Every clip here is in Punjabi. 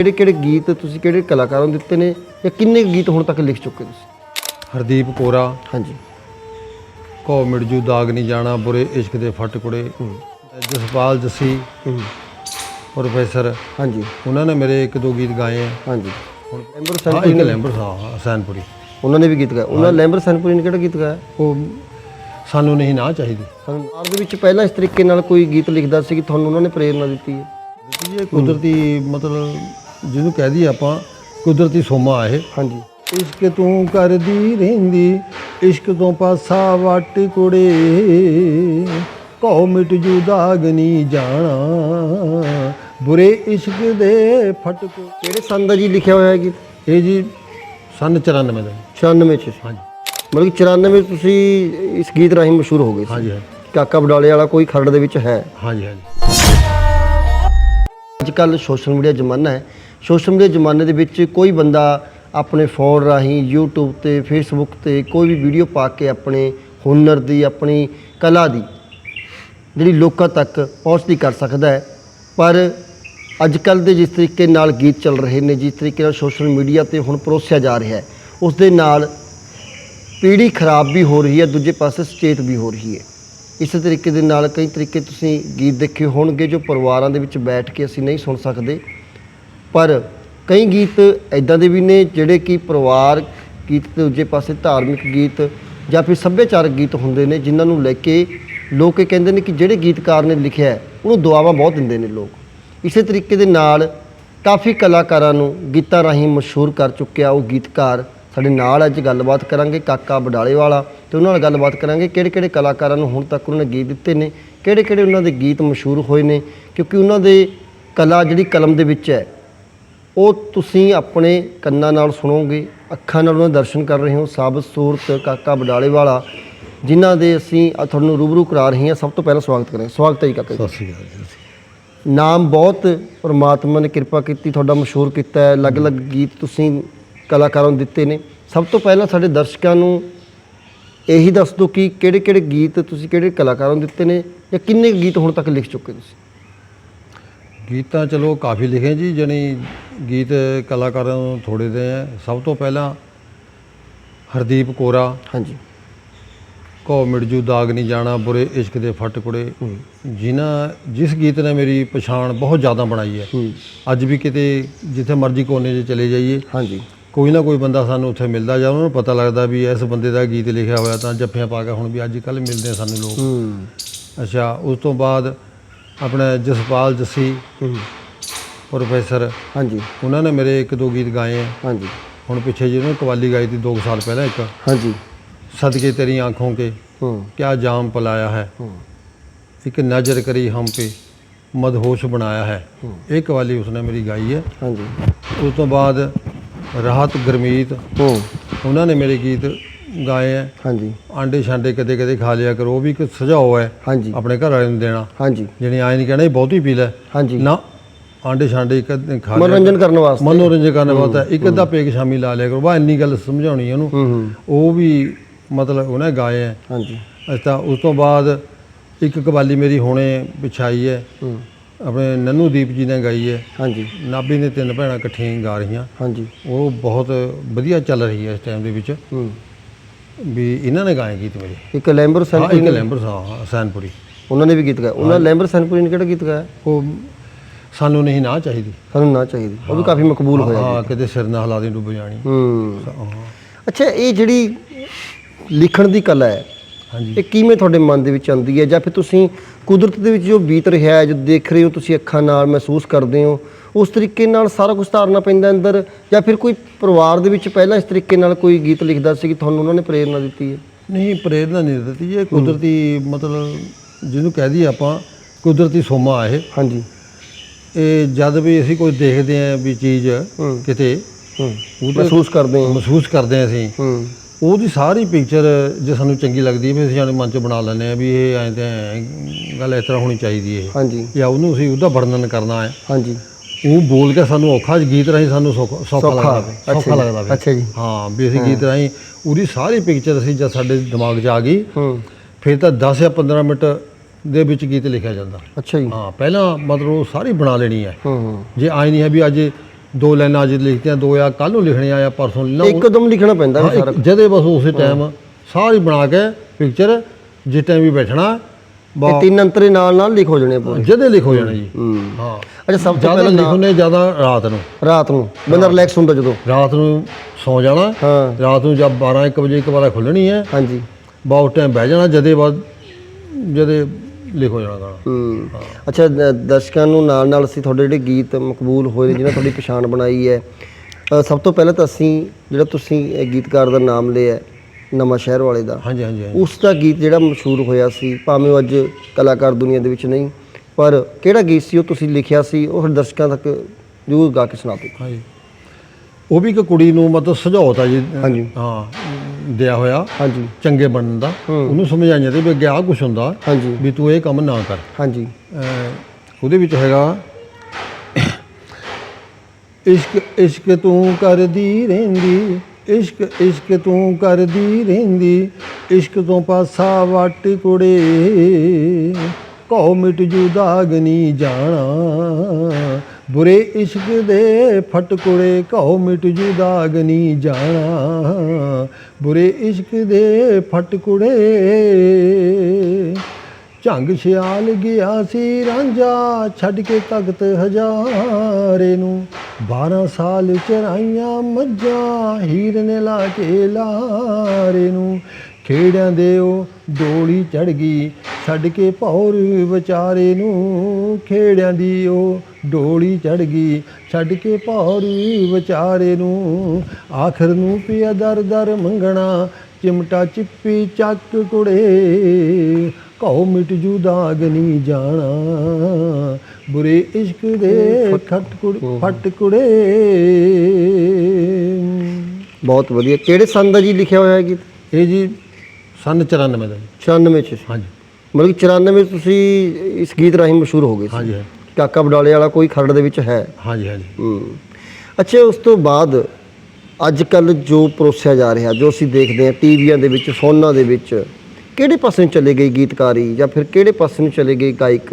ਕਿਹੜੇ ਕਿਹੜੇ ਗੀਤ ਤੁਸੀਂ ਕਿਹੜੇ ਕਲਾਕਾਰਾਂ ਨੂੰ ਦਿੱਤੇ ਨੇ ਜਾਂ ਕਿੰਨੇ ਗੀਤ ਹੁਣ ਤੱਕ ਲਿਖ ਚੁੱਕੇ ਤੁਸੀਂ? ਹਰਦੀਪ ਕੋਰਾ ਹਾਂਜੀ। ਕੋ ਮਿਰਜੂ ਦਾਗ ਨਹੀਂ ਜਾਣਾ ਬੁਰੇ ਇਸ਼ਕ ਦੇ ਫੱਟ ਕੁੜੇ। ਜਸਪਾਲ ਜੱਸੀ। ਹੂੰ। ਪ੍ਰੋਫੈਸਰ। ਹਾਂਜੀ। ਉਹਨਾਂ ਨੇ ਮੇਰੇ ਇੱਕ ਦੋ ਗੀਤ ਗਾਏ ਆ। ਹਾਂਜੀ। ਹੁਣ ਲੈਂਬਰ ਹਾਂ ਸੈਨਪੁਰੀ ਇੱਕ ਨੇ ਲੈਂਬਰ ਸਾਹਿਬ ਹਸੈਨਪੁਰੀ ਉਹਨਾਂ ਨੇ ਵੀ ਗੀਤ ਗਾਇਆ ਉਹਨਾਂ ਲੈਂਬਰ ਸੈਨਪੁਰੀ ਨੇ ਕਿਹੜਾ ਗੀਤ ਗਾਇਆ? ਉਹ ਸਾਨੂੰ ਨਹੀਂ ਨਾ ਚਾਹੀਦੀ। ਸੰਸਾਰ ਦੇ ਵਿੱਚ ਪਹਿਲਾਂ ਇਸ ਤਰੀਕੇ ਨਾਲ ਕੋਈ ਗੀਤ ਲਿਖਦਾ ਸੀ ਕਿ ਤੁਹਾਨੂੰ ਉਹਨਾਂ ਨੇ ਪ੍ਰੇਰਣਾ ਦਿੱਤੀ ਹੈ? ਇਹ ਕੁਦਰਤੀ ਮਤਲਬ ਜਿਹਨੂੰ ਕਹਿ ਦਈਏ ਆਪਾਂ ਕੁਦਰਤੀ ਸੋਮਾ ਇਹ। ਹਾਂਜੀ। ਇਸ਼ਕ ਤੂੰ ਕਰਦੀ ਰਹਿੰਦੀ ਇਸ਼ਕ ਤੋਂ ਪਾਸਾ ਵੱਟ ਕੁੜੇ। ਕੋ ਮਿਟ ਜੂ ਦਾਗ ਨਹੀਂ ਜਾਣਾ ਬੁਰੇ ਇਸ਼ਕ ਦੇ ਫਟ ਕੋ ਕਿਹੜੇ ਸੰਨ ਦਾ ਜੀ ਲਿਖਿਆ ਹੋਇਆ ਹੈ ਗੀਤ ਇਹ ਜੀ ਸਨ 94 ਦਾ 94 ਚ। ਹਾਂਜੀ। ਮਤਲਬ ਕਿ 94 ਵਿੱਚ ਤੁਸੀਂ ਇਸ ਗੀਤ ਰਾਹੀਂ ਮਸ਼ਹੂਰ ਹੋ ਗਏ ਸੀ। ਹਾਂਜੀ ਕਾਕਾ ਬਡਾਲੇ ਵਾਲਾ ਕੋਈ ਖਰੜ ਦੇ ਵਿੱਚ ਹੈ। ਹਾਂਜੀ ਹਾਂਜੀ। ਅੱਜ ਕੱਲ ਸੋਸ਼ਲ ਮੀਡੀਆ ਜ਼ਮਾਨਾ ਹੈ। ਸੋਸ਼ਲ ਮੀਡੀਆ ਜ਼ਮਾਨੇ ਦੇ ਵਿੱਚ ਕੋਈ ਬੰਦਾ ਆਪਣੇ ਫੋਨ ਰਾਹੀਂ YouTube ਤੇ, Facebook ਤੇ ਕੋਈ ਵੀ ਵੀਡੀਓ ਪਾ ਕੇ ਆਪਣੇ ਹੁਨਰ ਦੀ, ਆਪਣੀ ਕਲਾ ਦੀ ਜਿਹੜੀ ਲੋਕਾਂ ਤੱਕ ਪਹੁੰਚਦੀ ਕਰ ਸਕਦਾ ਹੈ। ਪਰ ਅੱਜ ਕੱਲ ਦੇ ਜਿਸ ਤਰੀਕੇ ਨਾਲ ਗੀਤ ਚੱਲ ਰਹੇ ਨੇ, ਜਿਸ ਤਰੀਕੇ ਨਾਲ ਸੋਸ਼ਲ ਮੀਡੀਆ ਤੇ ਹੁਣ ਪਰੋਸਿਆ ਜਾ ਰਿਹਾ ਹੈ, ਉਸ ਦੇ ਨਾਲ ਪੀੜ੍ਹੀ ਖਰਾਬ ਵੀ ਹੋ ਰਹੀ ਹੈ, ਦੂਜੇ ਪਾਸੇ ਸਚੇਤ ਵੀ ਹੋ ਰਹੀ ਹੈ। ਇਸੇ ਤਰੀਕੇ ਦੇ ਨਾਲ ਕਈ ਤਰੀਕੇ ਤੁਸੀਂ ਗੀਤ ਦੇਖੇ ਹੋਣਗੇ ਜੋ ਪਰਿਵਾਰਾਂ ਦੇ ਵਿੱਚ ਬੈਠ ਕੇ ਅਸੀਂ ਨਹੀਂ ਸੁਣ ਸਕਦੇ। ਪਰ ਕਈ ਗੀਤ ਐਦਾਂ ਦੇ ਵੀ ਨੇ ਜਿਹੜੇ ਕਿ ਪਰਿਵਾਰ ਗੀਤ ਤੇ ਦੂਜੇ ਪਾਸੇ ਧਾਰਮਿਕ ਗੀਤ ਜਾਂ ਫਿਰ ਸੱਭਿਆਚਾਰਕ ਗੀਤ ਹੁੰਦੇ ਨੇ, ਜਿਨ੍ਹਾਂ ਨੂੰ ਲੈ ਕੇ ਲੋਕ ਇਹ ਕਹਿੰਦੇ ਨੇ ਕਿ ਜਿਹੜੇ ਗੀਤਕਾਰ ਨੇ ਲਿਖਿਆ ਉਹਨੂੰ ਦੁਆਵਾਂ ਬਹੁਤ ਦਿੰਦੇ ਨੇ ਲੋਕ। ਇਸੇ ਤਰੀਕੇ ਦੇ ਨਾਲ ਕਾਫੀ ਕਲਾਕਾਰਾਂ ਨੂੰ ਗੀਤਾਂ ਰਾਹੀਂ ਮਸ਼ਹੂਰ ਕਰ ਚੁੱਕਿਆ ਉਹ ਗੀਤਕਾਰ। ਸਾਡੇ ਨਾਲ ਅੱਜ ਗੱਲਬਾਤ ਕਰਾਂਗੇ ਕਾਕਾ ਬਡਾਲੇ ਵਾਲਾ ਤੇ ਉਹਨਾਂ ਨਾਲ ਗੱਲਬਾਤ ਕਰਾਂਗੇ ਕਿਹੜੇ ਕਿਹੜੇ ਕਲਾਕਾਰਾਂ ਨੂੰ ਹੁਣ ਤੱਕ ਉਹਨਾਂ ਨੇ ਗੀਤ ਦਿੱਤੇ ਨੇ, ਕਿਹੜੇ ਕਿਹੜੇ ਉਹਨਾਂ ਦੇ ਗੀਤ ਮਸ਼ਹੂਰ ਹੋਏ ਨੇ, ਕਿਉਂਕਿ ਉਹਨਾਂ ਦੇ ਕਲਾ ਜਿਹੜੀ ਕਲਮ ਦੇ ਵਿੱਚ ਹੈ ਉਹ ਤੁਸੀਂ ਆਪਣੇ ਕੰਨਾਂ ਨਾਲ ਸੁਣੋਗੇ ਅੱਖਾਂ ਨਾਲ ਉਹਨਾਂ ਦੇ ਦਰਸ਼ਨ ਕਰ ਰਹੇ ਹੋ ਸਾਬਤ ਸੂਰਤ ਕਾਕਾ ਬਡਾਲੇ ਵਾਲਾ ਜਿਨ੍ਹਾਂ ਦੇ ਅਸੀਂ ਅੱਜ ਤੁਹਾਨੂੰ ਰੂਬਰੂ ਕਰਾ ਰਹੇ ਹਾਂ। ਸਭ ਤੋਂ ਪਹਿਲਾਂ ਸਵਾਗਤ ਕਰਾਂਗੇ। ਸਵਾਗਤ ਹੈ ਜੀ ਕਾਕਾ ਜੀ। ਸਤਿ ਸ਼੍ਰੀ ਅਕਾਲ ਜੀ। ਨਾਮ ਬਹੁਤ ਪਰਮਾਤਮਾ ਨੇ ਕਿਰਪਾ ਕੀਤੀ ਤੁਹਾਡਾ ਮਸ਼ਹੂਰ ਕੀਤਾ ਹੈ। ਅਲੱਗ-ਅਲੱਗ ਗੀਤ ਤੁਸੀਂ ਕਲਾਕਾਰਾਂ ਨੂੰ ਦਿੱਤੇ ਨੇ। ਸਭ ਤੋਂ ਪਹਿਲਾਂ ਸਾਡੇ ਦਰਸ਼ਕਾਂ ਨੂੰ ਇਹੀ ਦੱਸ ਦਿਓ ਕਿ ਕਿਹੜੇ-ਕਿਹੜੇ ਗੀਤ ਤੁਸੀਂ ਕਿਹੜੇ ਕਲਾਕਾਰਾਂ ਨੂੰ ਦਿੱਤੇ ਨੇ ਜਾਂ ਕਿੰਨੇ ਗੀਤ ਹੁਣ ਤੱਕ ਲਿਖ ਚੁੱਕੇ ਤੁਸੀਂ? ਗੀਤਾਂ ਚਲੋ ਕਾਫੀ ਲਿਖੇ ਜੀ ਜਣੀ ਗੀਤ ਕਲਾਕਾਰਾਂ ਨੂੰ ਥੋੜੇ ਦੇ ਆ। ਸਭ ਤੋਂ ਪਹਿਲਾਂ ਹਰਦੀਪ ਕੋਰਾ ਹਾਂਜੀ। ਕੋ ਮਿਰਜੂ ਦਾਗ ਨਹੀਂ ਜਾਣਾ ਬੁਰੇ ਇਸ਼ਕ ਦੇ ਫੱਟ ਕੁੜੇ। ਜਿਨ੍ਹਾਂ ਜਿਸ ਗੀਤ ਨੇ ਮੇਰੀ ਪਛਾਣ ਬਹੁਤ ਜ਼ਿਆਦਾ ਬਣਾਈ ਹੈ। ਅੱਜ ਵੀ ਕਿਤੇ ਜਿੱਥੇ ਮਰਜ਼ੀ ਕੋਨੇ 'ਚ ਚਲੇ ਜਾਈਏ। ਹਾਂਜੀ। ਕੋਈ ਨਾ ਕੋਈ ਬੰਦਾ ਸਾਨੂੰ ਉੱਥੇ ਮਿਲਦਾ ਜਾਂ ਉਹਨਾਂ ਨੂੰ ਪਤਾ ਲੱਗਦਾ ਵੀ ਇਸ ਬੰਦੇ ਦਾ ਗੀਤ ਲਿਖਿਆ ਹੋਇਆ ਤਾਂ ਜੱਫੀਆਂ ਪਾ ਕੇ ਹੁਣ ਵੀ ਅੱਜ ਕੱਲ ਮਿਲਦੇ ਸਾਨੂੰ ਲੋਕ। ਅੱਛਾ ਉਸ ਤੋਂ ਬਾਅਦ ਆਪਣਾ ਜਸਪਾਲ ਜੱਸੀ ਪ੍ਰੋਫੈਸਰ। ਹਾਂਜੀ। ਉਹਨਾਂ ਨੇ ਮੇਰੇ ਇੱਕ ਦੋ ਗੀਤ ਗਾਏ ਆ। ਹਾਂਜੀ। ਹੁਣ ਪਿੱਛੇ ਜਿਹੇ ਕਵਾਲੀ ਗਾਈ ਸੀ 2 ਸਾਲ ਪਹਿਲਾਂ ਇੱਕ। ਹਾਂਜੀ। ਸਦਕੇ ਤੇਰੀ ਆਂਖੋਂ ਕੇ ਹੂੰ। ਕਿਆ ਜਾਮ ਪਲਾਇਆ ਹੈ। ਹੂੰ। ਇੱਕ ਨਜ਼ਰ ਕਰੀ ਹਮ ਤੇ ਮਦਹੋਸ਼ ਬਣਾਇਆ ਹੈ। ਇਹ ਕਵਾਲੀ ਉਸਨੇ ਮੇਰੀ ਗਾਈ ਹੈ। ਹਾਂਜੀ। ਉਸ ਤੋਂ ਬਾਅਦ ਰਾਹਤ ਗਰਮੀਤ ਹੂੰ। ਉਹਨਾਂ ਨੇ ਮੇਰੇ ਗੀਤ ਗਾਏ ਹੈ ਹਾਂਜੀ। ਆਂਡੇ ਛਾਂਡੇ ਕਦੇ ਕਦੇ ਖਾ ਲਿਆ ਕਰੋ ਉਹ ਵੀ ਇੱਕ ਸੁਝਾਅ ਹੈ ਹਾਂਜੀ। ਆਪਣੇ ਘਰ ਵਾਲੇ ਨੂੰ ਦੇਣਾ। ਹਾਂਜੀ। ਜਿਹਨੇ ਆਏ ਨਹੀਂ ਕਹਿਣਾ ਇਹ ਬਹੁਤੀ ਪੀ ਲੈ ਹਾਂਜੀ। ਨਾ ਆਂਡੇ ਛਾਂਡੇ ਇੱਕ ਅੱਧੇ ਖਾ ਲਿਆ ਮਨੋਰੰਜਨ ਕਰਨ ਵਾਸਤੇ। ਮਨੋਰੰਜਨ ਕਰਨ ਵਾਸਤੇ ਇੱਕ ਅੱਧਾ ਪੇਗ ਸ਼ਾਮੀ ਲਾ ਲਿਆ ਕਰੋ। ਬਾ ਇੰਨੀ ਗੱਲ ਸਮਝਾਉਣੀ ਉਹਨੂੰ। ਉਹ ਵੀ ਮਤਲਬ ਉਹਨੇ ਗਾਏ ਹੈ ਹਾਂਜੀ। ਅੱਛਾ ਉਸ ਤੋਂ ਬਾਅਦ ਇੱਕ ਕਵਾਲੀ ਮੇਰੀ ਹੁਣੇ ਵਿਛਾਈ ਹੈ। ਆਪਣੇ ਨੰਨੂ ਦੀਪ ਜੀ ਨੇ ਗਾਈ ਹੈ। ਹਾਂਜੀ। ਨਾਭੀ ਨੇ ਤਿੰਨ ਭੈਣਾਂ ਇਕੱਠੀਆਂ ਗਾ ਰਹੀਆਂ। ਹਾਂਜੀ। ਉਹ ਬਹੁਤ ਵਧੀਆ ਚੱਲ ਰਹੀ ਹੈ ਇਸ ਟਾਈਮ ਦੇ ਵਿੱਚ। ਹੂੰ। ਵੀ ਇਹਨਾਂ ਨੇ ਗਾਏ ਗੀਤ ਮੇਰੇ। ਇੱਕ ਲੈਂਬਰ ਹਾਂ ਸੈਨਪੁਰੀ ਇੱਕ ਨੇ ਲੈਂਬਰ ਸਾਹਿਬ ਹਸੈਨਪੁਰੀ ਉਹਨਾਂ ਨੇ ਵੀ ਗੀਤ ਗਾਇਆ ਉਹਨਾਂ ਲੈਂਬਰ ਸੈਨਪੁਰੀ ਨੇ ਕਿਹੜਾ ਗੀਤ ਗਾਇਆ? ਉਹ ਸਾਨੂੰ ਨਹੀਂ ਨਾ ਚਾਹੀਦੀ। ਸਾਨੂੰ ਨਾ ਚਾਹੀਦੀ। ਉਹ ਵੀ ਕਾਫੀ ਮਕਬੂਲ ਹੋਇਆ ਹਾਂ ਕਿਤੇ ਸਿਰ ਨਾ ਹਿਲਾ ਦੇ ਡੁੱਬ ਜਾਣੀ। ਹੂੰ। ਹਾਂ, ਅੱਛਾ ਇਹ ਜਿਹੜੀ ਲਿਖਣ ਦੀ ਕਲਾ ਹੈ ਹਾਂਜੀ। ਇਹ ਕਿਵੇਂ ਤੁਹਾਡੇ ਮਨ ਦੇ ਵਿੱਚ ਆਉਂਦੀ ਹੈ? ਜਾਂ ਫਿਰ ਤੁਸੀਂ ਕੁਦਰਤ ਦੇ ਵਿੱਚ ਜੋ ਬੀਤ ਰਿਹਾ ਹੈ ਜੋ ਦੇਖ ਰਹੇ ਹੋ ਤੁਸੀਂ ਅੱਖਾਂ ਨਾਲ ਮਹਿਸੂਸ ਕਰਦੇ ਹੋ ਉਸ ਤਰੀਕੇ ਨਾਲ ਸਾਰਾ ਕੁਝ ਧਾਰਨਾ ਪੈਂਦਾ ਅੰਦਰ ਜਾਂ ਫਿਰ ਕੋਈ ਪਰਿਵਾਰ ਦੇ ਵਿੱਚ ਪਹਿਲਾਂ ਇਸ ਤਰੀਕੇ ਨਾਲ ਕੋਈ ਗੀਤ ਲਿਖਦਾ ਸੀ ਕਿ ਤੁਹਾਨੂੰ ਉਹਨਾਂ ਨੇ ਪ੍ਰੇਰਣਾ ਦਿੱਤੀ ਹੈ? ਨਹੀਂ ਪ੍ਰੇਰਨਾ ਨਹੀਂ ਦਿੱਤੀ ਇਹ ਕੁਦਰਤੀ ਮਤਲਬ ਜਿਹਨੂੰ ਕਹਿ ਦਈਏ ਆਪਾਂ ਕੁਦਰਤੀ ਸੋਮਾ ਇਹ। ਹਾਂਜੀ। ਇਹ ਜਦ ਵੀ ਅਸੀਂ ਕੋਈ ਦੇਖਦੇ ਆਂ ਵੀ ਚੀਜ਼ ਕਿਤੇ ਮਹਿਸੂਸ ਕਰਦੇ ਹੋ। ਮਹਿਸੂਸ ਕਰਦੇ ਹਾਂ ਅਸੀਂ। ਉਹਦੀ ਸਾਰੀ ਪਿਕਚਰ ਜੇ ਸਾਨੂੰ ਚੰਗੀ ਲੱਗਦੀ ਹੈ ਵੀ ਅਸੀਂ ਆਪਣੇ ਮਨ 'ਚ ਬਣਾ ਲੈਂਦੇ ਆ ਵੀ ਇਹ ਐਂ ਤੇ ਗੱਲ ਇਸ ਤਰ੍ਹਾਂ ਹੋਣੀ ਚਾਹੀਦੀ ਹੈ ਹਾਂਜੀ। ਜਾਂ ਉਹਨੂੰ ਅਸੀਂ ਉਹਦਾ ਵਰਣਨ ਕਰਨਾ ਹੈ। ਹਾਂਜੀ। ਉਹ ਬੋਲ ਕੇ ਸਾਨੂੰ ਔਖਾ ਗੀਤ ਰਾਹੀਂ ਸਾਨੂੰ ਸੌਖਾ ਸੌਖਾ ਲੱਗਦਾ ਸੌਖਾ ਜੀ, ਲੱਗਦਾ ਵੇ। ਅੱਛਾ ਜੀ। ਹਾਂ ਵੀ ਅਸੀਂ ਗੀਤ ਰਾਹੀਂ ਉਹਦੀ ਸਾਰੀ ਪਿਕਚਰ ਅਸੀਂ ਜਦ ਸਾਡੇ ਦਿਮਾਗ 'ਚ ਆ ਗਈ ਹੂੰ। ਫਿਰ ਤਾਂ 10 ਜਾਂ 15 ਮਿੰਟ ਦੇ ਵਿੱਚ ਗੀਤ ਲਿਖਿਆ ਜਾਂਦਾ। ਅੱਛਾ ਜੀ। ਹਾਂ ਪਹਿਲਾਂ ਮਤਲਬ ਉਹ ਸਾਰੀ ਬਣਾ ਲੈਣੀ ਹੈ। ਹੂੰ ਹੂੰ। ਜੇ ਆਈ ਨਹੀਂ ਹੈ ਵੀ ਅੱਜ ਦੋ ਲਾਈਨਾਂ ਅੱਜ ਲਿਖਤੀਆਂ ਦੋ ਆ ਕੱਲ ਨੂੰ ਲਿਖਣੀਆਂ ਆ ਪਰਸੋਂ ਲਿਖਣਾ ਇੱਕਦਮ ਲਿਖਣਾ ਪੈਂਦਾ ਹਾਂ, ਵੀ ਸਾਰਾ ਇੱਕ- ਜਦੇ ਬਸ ਉਸੇ ਟਾਈਮ ਸਾਰੀ ਬਣਾ ਕੇ ਪਿਕਚਰ ਜਿਸ ਟਾਈਮ ਵੀ ਬੈਠਣਾ ਬਾ ਤਿੰਨ ਅੰਤਰੇ ਨਾਲ ਨਾਲ ਲਿਖ ਹੋ ਜਾਣੇ ਪੂਰੇ। ਜਦੇ ਲਿਖ ਹੋ ਜਾਣਾ ਜੀ। ਹੂੰ। ਅੱਛਾ ਸਭ ਤੋਂ ਪਹਿਲਾਂ ਲਿਖਣੇ ਜ਼ਿਆਦਾ ਰਾਤ ਨੂੰ। ਰਾਤ ਨੂੰ। ਬੰਦਾ ਰਿਲੈਕਸ ਹੁੰਦਾ ਜਦੋਂ। ਰਾਤ ਨੂੰ ਸੌ ਜਾਣਾ। ਹਾਂ। ਰਾਤ ਨੂੰ ਜਦ 12 1 ਵਜੇ ਇੱਕ ਵਾਰ ਖੁੱਲਣੀ ਹੈ। ਹਾਂਜੀ। ਬਹੁਤ ਟਾਈਮ ਬਹਿ ਜਾਣਾ ਜਦੇ ਬਾਅਦ ਜਦੇ ਲਿਖ ਹੋ ਜਾਣਾ ਗਾਣਾ। ਅੱਛਾ ਦਰਸ਼ਕਾਂ ਨੂੰ ਨਾਲ ਨਾਲ ਅਸੀਂ ਤੁਹਾਡੇ ਜਿਹੜੇ ਗੀਤ ਮਕਬੂਲ ਹੋਏ ਨੇ ਜਿਹਨਾਂ ਤੁਹਾਡੀ ਪਛਾਣ ਬਣਾਈ ਹੈ ਸਭ ਤੋਂ ਪਹਿਲਾਂ ਤਾਂ ਅਸੀਂ ਜਿਹੜਾ ਤੁਸੀਂ ਗੀਤਕਾਰ ਦਾ ਨਾਮ ਲਿਆ ਨਵਾਂ ਸ਼ਹਿਰ ਵਾਲੇ ਦਾ। ਹਾਂਜੀ ਹਾਂਜੀ ਹਾਂਜੀ। ਉਸ ਦਾ ਗੀਤ ਜਿਹੜਾ ਮਸ਼ਹੂਰ ਹੋਇਆ ਸੀ ਭਾਵੇਂ ਉਹ ਅੱਜ ਕਲਾਕਾਰ ਦੁਨੀਆ ਦੇ ਵਿੱਚ ਨਹੀਂ ਪਰ ਕਿਹੜਾ ਗੀਤ ਸੀ ਉਹ ਤੁਸੀਂ ਲਿਖਿਆ ਸੀ ਉਹ ਫਿਰ ਦਰਸ਼ਕਾਂ ਤੱਕ ਜ਼ਰੂਰ ਗਾ ਕੇ ਸੁਣਾ ਦਿਓ ਹਾਂਜੀ। ਉਹ ਵੀ ਇੱਕ ਕੁੜੀ ਨੂੰ ਮਤਲਬ ਸੁਝਾਉਤਾ ਜੀ। ਹਾਂਜੀ। ਹਾਂ ਦਿਆ ਹੋਇਆ। ਹਾਂਜੀ। ਚੰਗੇ ਬਣਨ ਦਾ। ਉਹਨੂੰ ਸਮਝਾਈਆਂ ਤੇ ਵੀ ਅੱਗੇ ਆਹ ਕੁਛ ਹੁੰਦਾ ਹਾਂਜੀ। ਵੀ ਤੂੰ ਇਹ ਕੰਮ ਨਾ ਕਰ। ਹਾਂਜੀ। ਅਹ ਉਹਦੇ ਵਿੱਚ ਹੈਗਾ ਇਸ਼ਕ ਇਸ਼ਕ ਤੂੰ ਕਰਦੀ ਰਹਿੰਦੀ। ਇਸ਼ਕ ਇਸ਼ਕ ਤੂੰ ਕਰਦੀ ਰਹਿੰਦੀ, ਇਸ਼ਕ ਤੋਂ ਪਾਸਾ ਵੱਟ ਕੁੜੇ। ਕਹੋ ਮਿਟ ਜੂ ਦਾਗ ਨੀ ਜਾਣਾ, ਬੁਰੇ ਇਸ਼ਕ ਦੇ ਫਟ ਕੁੜੇ ਕਹੋ ਮਿਟ ਜੂ ਦਾਗ ਨਹੀਂ ਜਾਣਾ, ਬੁਰੇ ਇਸ਼ਕ ਦੇ ਫਟਕੁੜੇ ਝੰਗ ਛਿਆਲ ਗਿਆ ਸੀ ਰਾਂਝਾ, ਛੱਡ ਕੇ ਤਖਤ ਹਜ਼ਾਰੇ ਨੂੰ। 12 ਸਾਲ ਚਰਾਈਆਂ ਮੱਝਾਂ ਹੀਰ ਨੇ ਲਾ ਕੇ ਲਾਰੇ ਨੂੰ। ਖੇੜਿਆਂ ਦੇ ਉਹ ਡੋਲੀ ਚੜ ਗਈ, ਛੱਡ ਕੇ ਭੌਰ ਵਿਚਾਰੇ ਨੂੰ। ਖੇੜਿਆਂ ਦੀ ਉਹ ਡੋਲੀ ਚੜ ਗਈ, ਛੱਡ ਕੇ ਭੌਰ ਵਿਚਾਰੇ ਨੂੰ। ਆਖਰ ਨੂੰ ਪਿਆ ਦਰ ਦਰ ਮੰਗਣਾ, ਚਿਮਟਾ ਚਿੱਪੀ ਚੱਕ ਕੁੜੇ। ਕਹੋ ਮਿਟ ਜੂ ਦਾਗ ਨਹੀਂ ਜਾਣਾ। ਬੁਰੇ ਇਸ਼ਕ ਦੇ ਖੱਟ ਕੁੜ ਫਟ ਕੁੜੇ। ਬਹੁਤ ਵਧੀਆ। ਕਿਹੜੇ ਸੰਨ ਦਾ ਜੀ ਲਿਖਿਆ ਹੋਇਆ ਹੈ ਗੀਤ? ਇਹ ਜੀ ਸਨ 94 ਦਾ ਜੀ। 94 ਚ ਹਾਂਜੀ। ਮਤਲਬ ਕਿ 94 ਵਿੱਚ ਤੁਸੀਂ ਇਸ ਗੀਤ ਰਾਹੀਂ ਮਸ਼ਹੂਰ ਹੋ ਗਏ ਸੀ। ਹਾਂਜੀ ਕਾਕਾ ਬਡਾਲੇ ਵਾਲਾ ਕੋਈ ਖਰੜ ਦੇ ਵਿੱਚ ਹੈ। ਹਾਂਜੀ ਹਾਂਜੀ। ਹੂੰ। ਅੱਛਾ ਉਸ ਤੋਂ ਬਾਅਦ ਅੱਜ ਕੱਲ ਜੋ ਪਰੋਸਿਆ ਜਾ ਰਿਹਾ ਜੋ ਅਸੀਂ ਦੇਖਦੇ ਹਾਂ ਟੀਵੀਆਂ ਦੇ ਵਿੱਚ ਫੋਨਾਂ ਦੇ ਵਿੱਚ ਕਿਹੜੇ ਪਾਸੇ ਨੂੰ ਚਲੇ ਗਈ ਗੀਤਕਾਰੀ ਜਾਂ ਫਿਰ ਕਿਹੜੇ ਪਾਸੇ ਨੂੰ ਚਲੇ ਗਏ ਗਾਇਕ?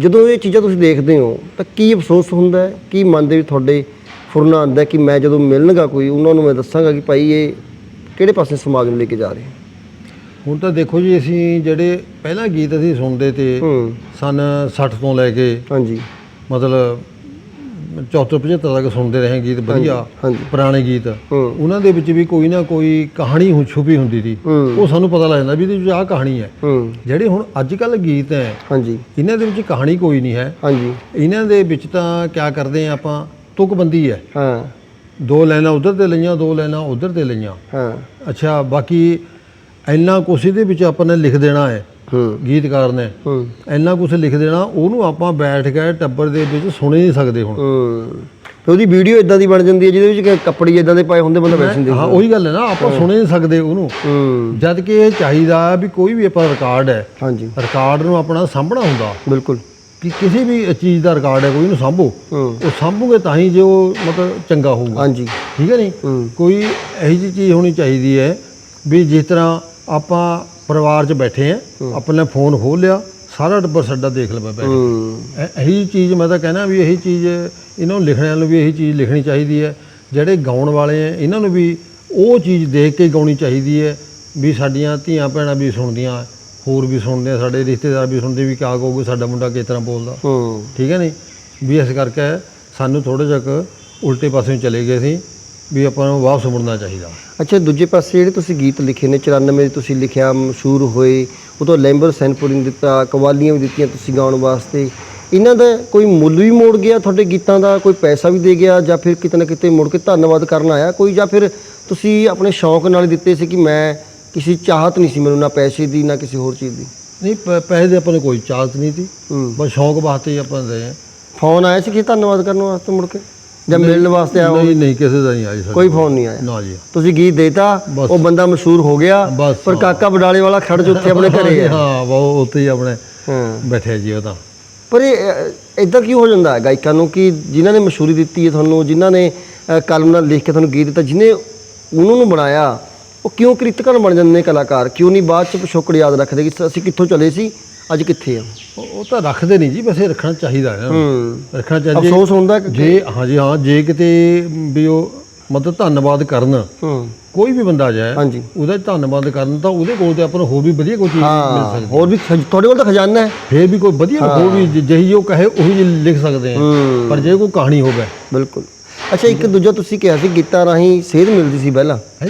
ਜਦੋਂ ਇਹ ਚੀਜ਼ਾਂ ਤੁਸੀਂ ਦੇਖਦੇ ਹੋ ਤਾਂ ਕੀ ਅਫਸੋਸ ਹੁੰਦਾ ਹੈ? ਕੀ ਮਨ ਦੇ ਵਿੱਚ ਤੁਹਾਡੇ ਫੁਰਨਾ ਆਉਂਦਾ ਕਿ ਮੈਂ ਜਦੋਂ ਮਿਲਣਗਾ ਕੋਈ ਉਹਨਾਂ ਨੂੰ ਮੈਂ ਦੱਸਾਂਗਾ ਕਿ ਭਾਈ ਇਹ ਕਿਹੜੇ ਪਾਸੇ ਸਮਾਜ ਨੂੰ ਲੈ ਕੇ ਜਾ ਰਹੇ ਹੁਣ ਤਾਂ ਦੇਖੋ ਜੀ ਅਸੀਂ ਜਿਹੜੇ ਪਹਿਲਾਂ ਗੀਤ ਅਸੀਂ ਸੁਣਦੇ ਤੇ ਸਨ 60 ਤੋਂ ਲੈ ਕੇ ਹਾਂਜੀ। ਮਤਲਬ 74 75 ਤੱਕ ਸੁਣਦੇ ਰਹੇ ਗੀਤ ਵਧੀਆ ਹਾਂਜੀ ਪੁਰਾਣੇ ਗੀਤ। ਉਹਨਾਂ ਦੇ ਵਿੱਚ ਵੀ ਕੋਈ ਨਾ ਕੋਈ ਕਹਾਣੀ ਹੁ- ਛੁਪੀ ਹੁੰਦੀ ਸੀ। ਉਹ ਸਾਨੂੰ ਪਤਾ ਲੱਗ ਜਾਂਦਾ ਵੀ ਇਹਦੇ ਵਿੱਚ ਆਹ ਕਹਾਣੀ ਹੈ। ਹੂੰ। ਜਿਹੜੇ ਹੁਣ ਅੱਜ ਕੱਲ ਗੀਤ ਹੈ ਹਾਂਜੀ। ਇਹਨਾਂ ਦੇ ਵਿੱਚ ਕਹਾਣੀ ਕੋਈ ਨਹੀਂ ਹੈ। ਹਾਂਜੀ। ਇਹਨਾਂ ਦੇ ਵਿੱਚ ਤਾਂ ਕਿਆ ਕਰਦੇ ਆ ਆਪਾਂ ਤੁਕਬੰਦੀ ਹੈ। ਹਾਂ। ਦੋ ਲਾਈਨਾਂ ਉਧਰ ਤੇ ਲਈਆਂ ਦੋ ਲਾਈਨਾਂ ਉਧਰ ਤੇ ਲਈਆਂ। ਹਾਂ। ਅੱਛਾ ਬਾਕੀ ਇੰਨਾ ਕੁਛ ਇਹਦੇ ਵਿੱਚ ਆਪਾਂ ਨੇ ਲਿਖ ਦੇਣਾ ਹੂੰ। ਗੀਤਕਾਰ ਨੇ। ਹੂੰ। ਇੰਨਾ ਕੁਛ ਲਿਖ ਦੇਣਾ ਉਹਨੂੰ ਆਪਾਂ ਬੈਠ ਕੇ ਟੱਬਰ ਦੇ ਵਿੱਚ ਸੁਣ ਨਹੀਂ ਸਕਦੇ ਹੁਣ। ਹੂੰ। ਤੇ ਉਹਦੀ ਵੀਡੀਓ ਇਦਾਂ ਦੀ ਬਣ ਜਾਂਦੀ ਹੈ ਜਿਹਦੇ ਵਿੱਚ ਕੱਪੜੇ ਇਦਾਂ ਦੇ ਪਾਏ ਹੁੰਦੇ ਬੰਦਾ ਵੈਸੇ ਨਹੀਂ ਹਾਂ ਉਹੀ ਗੱਲ ਹੈ ਨਾ ਆਪਾਂ ਸੁਣ ਨਹੀਂ ਸਕਦੇ ਉਹਨੂੰ। ਹੂੰ। ਜਦ ਕਿ ਇਹ ਚਾਹੀਦਾ ਵੀ ਕੋਈ ਵੀ ਆਪਾਂ ਰਿਕਾਰਡ ਹੈ ਹਾਂਜੀ। ਰਿਕਾਰਡ ਨੂੰ ਆਪਣਾ ਸਾਂਭਣਾ ਹੁੰਦਾ। ਬਿਲਕੁਲ। ਕਿ ਕਿਸੇ ਵੀ ਚੀਜ਼ ਦਾ ਰਿਕਾਰਡ ਹੈ ਕੋਈ ਉਹਨੂੰ ਸਾਂਭੋ ਉਹ ਸਾਂਭੋਗੇ ਤਾਂ ਹੀ ਜੋ ਮਤਲਬ ਚੰਗਾ ਹੋਊਗਾ। ਹਾਂਜੀ। ਠੀਕ ਹੈ ਨਹੀਂ ਕੋਈ ਇਹੋ ਜਿਹੀ ਚੀਜ਼ ਹੋਣੀ ਚਾਹੀਦੀ ਹੈ ਵੀ ਜਿਸ ਤਰ੍ਹਾਂ ਆਪਾਂ ਪਰਿਵਾਰ 'ਚ ਬੈਠੇ ਆ ਆਪਣੇ ਫੋਨ ਖੋਲ ਲਿਆ ਸਾਰਾ ਟੱਬਰ ਸਾਡਾ ਦੇਖ ਲਵੇ ਬੈਠ। ਇਹ- ਚੀਜ਼ ਮੈਂ ਤਾਂ ਕਹਿਣਾ ਵੀ ਇਹੀ ਚੀਜ਼ ਇਹਨਾਂ ਨੂੰ ਲਿਖਣ ਨੂੰ ਵੀ ਇਹੀ ਚੀਜ਼ ਲਿਖਣੀ ਚਾਹੀਦੀ ਹੈ। ਜਿਹੜੇ ਗਾਉਣ ਵਾਲੇ ਆ ਇਹਨਾਂ ਨੂੰ ਵੀ ਉਹ ਚੀਜ਼ ਦੇਖ ਕੇ ਗਾਉਣੀ ਚਾਹੀਦੀ ਹੈ ਵੀ ਸਾਡੀਆਂ ਧੀਆਂ ਭੈਣਾਂ ਵੀ ਸੁਣਦੀਆਂ ਹੋਰ ਵੀ ਸੁਣਦੇ ਆ ਸਾਡੇ ਰਿਸ਼ਤੇਦਾਰ ਵੀ ਸੁਣਦੇ ਵੀ ਕਿਆ ਕਹੋਗੇ ਸਾਡਾ ਮੁੰਡਾ ਕਿਸ ਤਰ੍ਹਾਂ ਬੋਲਦਾ। ਠੀਕ ਹੈ ਨਹੀਂ ਵੀ ਇਸ ਕਰਕੇ ਸਾਨੂੰ ਥੋੜ੍ਹਾ ਜਿਹਾ ਉਲਟੇ ਪਾਸੇ ਨੂੰ ਚਲੇ ਗਏ ਸੀ। ਵੀ ਆਪਾਂ ਨੂੰ ਵਾਪਸ ਮੁੜਨਾ ਚਾਹੀਦਾ। ਅੱਛਾ ਦੂਜੇ ਪਾਸੇ ਜਿਹੜੇ ਤੁਸੀਂ ਗੀਤ ਲਿਖੇ ਨੇ 94 ਦੇ ਤੁਸੀਂ ਲਿਖਿਆ ਮਸ਼ਹੂਰ ਹੋਏ ਉਹ ਤੋਂ ਲੈਂਬਰ ਸੈਨਪੁਰਿੰਗ ਦਿੱਤਾ ਕਵਾਲੀਆਂ ਵੀ ਦਿੱਤੀਆਂ ਤੁਸੀਂ ਗਾਉਣ ਵਾਸਤੇ। ਇਹਨਾਂ ਦਾ ਕੋਈ ਮੁੱਲ ਵੀ ਮੋੜ ਗਿਆ ਤੁਹਾਡੇ ਗੀਤਾਂ ਦਾ ਕੋਈ ਪੈਸਾ ਵੀ ਦੇ ਗਿਆ ਜਾਂ ਫਿਰ ਕਿਤੇ ਨਾ ਕਿਤੇ ਮੁੜ ਕੇ ਧੰਨਵਾਦ ਕਰਨ ਆਇਆ ਕੋਈ ਜਾਂ ਫਿਰ ਤੁਸੀਂ ਆਪਣੇ ਸ਼ੌਂਕ ਨਾਲ ਦਿੱਤੇ ਸੀ ਕਿ ਮੈਂ ਕਿਸੇ ਚਾਹਤ ਨਹੀਂ ਸੀ ਮੈਨੂੰ ਨਾ ਪੈਸੇ ਦੀ ਨਾ ਕਿਸੇ ਹੋਰ ਚੀਜ਼ ਦੀ? ਨਹੀਂ ਪ- ਪੈਸੇ ਦੇ ਆਪਾਂ ਨੂੰ ਕੋਈ ਚਾਹਤ ਨਹੀਂ ਸੀ। ਹੂੰ। ਬਸ ਸ਼ੌਂਕ ਵਾਸਤੇ ਹੀ ਆਪਾਂ ਦੇ ਫੋਨ ਆਇਆ ਸੀ ਕਿ ਧੰਨਵਾਦ ਕਰਨ ਵਾਸਤੇ ਮੁੜ ਕੇ? ਜਾਂ ਮਿਲਣ ਵਾਸਤੇ ਆਇਆ ਨਹੀਂ ਨਹੀਂ ਕਿਸੇ ਦਾ ਨਹੀਂ ਆਈ ਸਾਡੇ ਕੋਈ ਫੋਨ ਨਹੀਂ ਆਇਆ। ਨਾ ਜੀ। ਤੁਸੀਂ ਗੀਤ ਦੇਤਾ ਬਸ। ਉਹ ਬੰਦਾ ਮਸ਼ਹੂਰ ਹੋ ਗਿਆ ਬਸ, ਪਰ ਕਾਕਾ ਬਡਾਲੇ ਵਾਲਾ ਖੜ ਜੋ ਉੱਥੇ ਆਪਣੇ ਘਰੇ ਹੈ। ਹਾਂ ਉਹ ਉੱਥੇ ਹੀ ਆਪਣੇ ਹਾਂ। ਬੈਠੇ ਜੀ ਉਹ ਤਾਂ। ਪਰ ਇਹ ਇਦਾਂ ਕੀ ਹੋ ਜਾਂਦਾ ਹੈ ਗਾਇਕਾਂ ਨੂੰ ਕਿ ਜਿਨ੍ਹਾਂ ਨੇ ਮਸ਼ਹੂਰੀ ਦਿੱਤੀ ਹੈ ਤੁਹਾਨੂੰ ਜਿਨ੍ਹਾਂ ਨੇ ਅ, ਕਲਮ ਨਾਲ ਲਿਖ ਕੇ ਤੁਹਾਨੂੰ ਗੀਤ ਦਿੱਤਾ ਜਿਹਨੇ ਉਹਨਾਂ ਨੂੰ ਬਣਾਇਆ ਉਹ ਕਿਉਂ ਕ੍ਰਿਤਿਕਨ ਬਣ ਜਾਂਦੇ ਨੇ ਕਲਾਕਾਰ? ਕਿਉਂ ਨਹੀਂ ਬਾਅਦ ਚ ਪਿਛੋਕੜ ਯਾਦ ਰੱਖਦੇ ਕਿ ਅਸੀਂ ਕਿੱਥੋਂ ਚਲੇ ਸੀ? ਅੱਜ ਕਿੱਥੇ ਆ? ਉਹ ਉਹ ਤਾਂ ਰੱਖਦੇ ਨਹੀਂ ਜੀ ਵੈਸੇ ਰੱਖਣਾ ਚਾਹੀਦਾ ਹੈ ਹੂੰ। ਰੱਖਣਾ ਚਾਹੀਦਾ ਅਫਸੋਸ ਹੁੰਦਾ ਕਿ ਜੇ ਹਾਂਜੀ ਹਾਂ ਜੇ ਕਿਤੇ ਵੀ ਉਹ ਮਤਲਬ ਧੰਨਵਾਦ ਕਰਨ ਹੂੰ। ਕੋਈ ਵੀ ਬੰਦਾ ਜਾਏ ਹਾਂਜੀ। ਉਹਦਾ ਧੰਨਵਾਦ ਕਰਨ ਤਾਂ ਉਹਦੇ ਕੋਲ ਤੇ ਆਪਾਂ ਨੂੰ ਹੋਰ ਵੀ ਵਧੀਆ ਕੋਈ ਚੀਜ਼ ਮਿਲ ਹਾਂ ਸਕਦੀ। ਹੋਰ ਵੀ ਖਜ- ਤੁਹਾਡੇ ਕੋਲ ਤਾਂ ਖਜ਼ਾਨਾ ਹੈ। ਫੇਰ ਵੀ ਕੋਈ ਵਧੀਆ ਹੋਰ ਵੀ ਜ- ਜਿਹੀ ਉਹ ਕਹੇ ਉਹੀ ਜਿਹੀ ਲਿਖ ਸਕਦੇ ਆ। ਹੂੰ। ਪਰ ਜੇ ਕੋਈ ਕਹਾਣੀ ਹੋਵੇ। ਬਿਲਕੁਲ। ਅੱਛਾ ਇੱਕ ਦੂਜਾ ਤੁਸੀਂ ਕਿਹਾ ਸੀ ਗੀਤਾਂ ਰਾਹੀਂ ਸੇਧ ਮਿਲਦੀ ਸੀ ਪਹਿਲਾਂ। ਹੈ?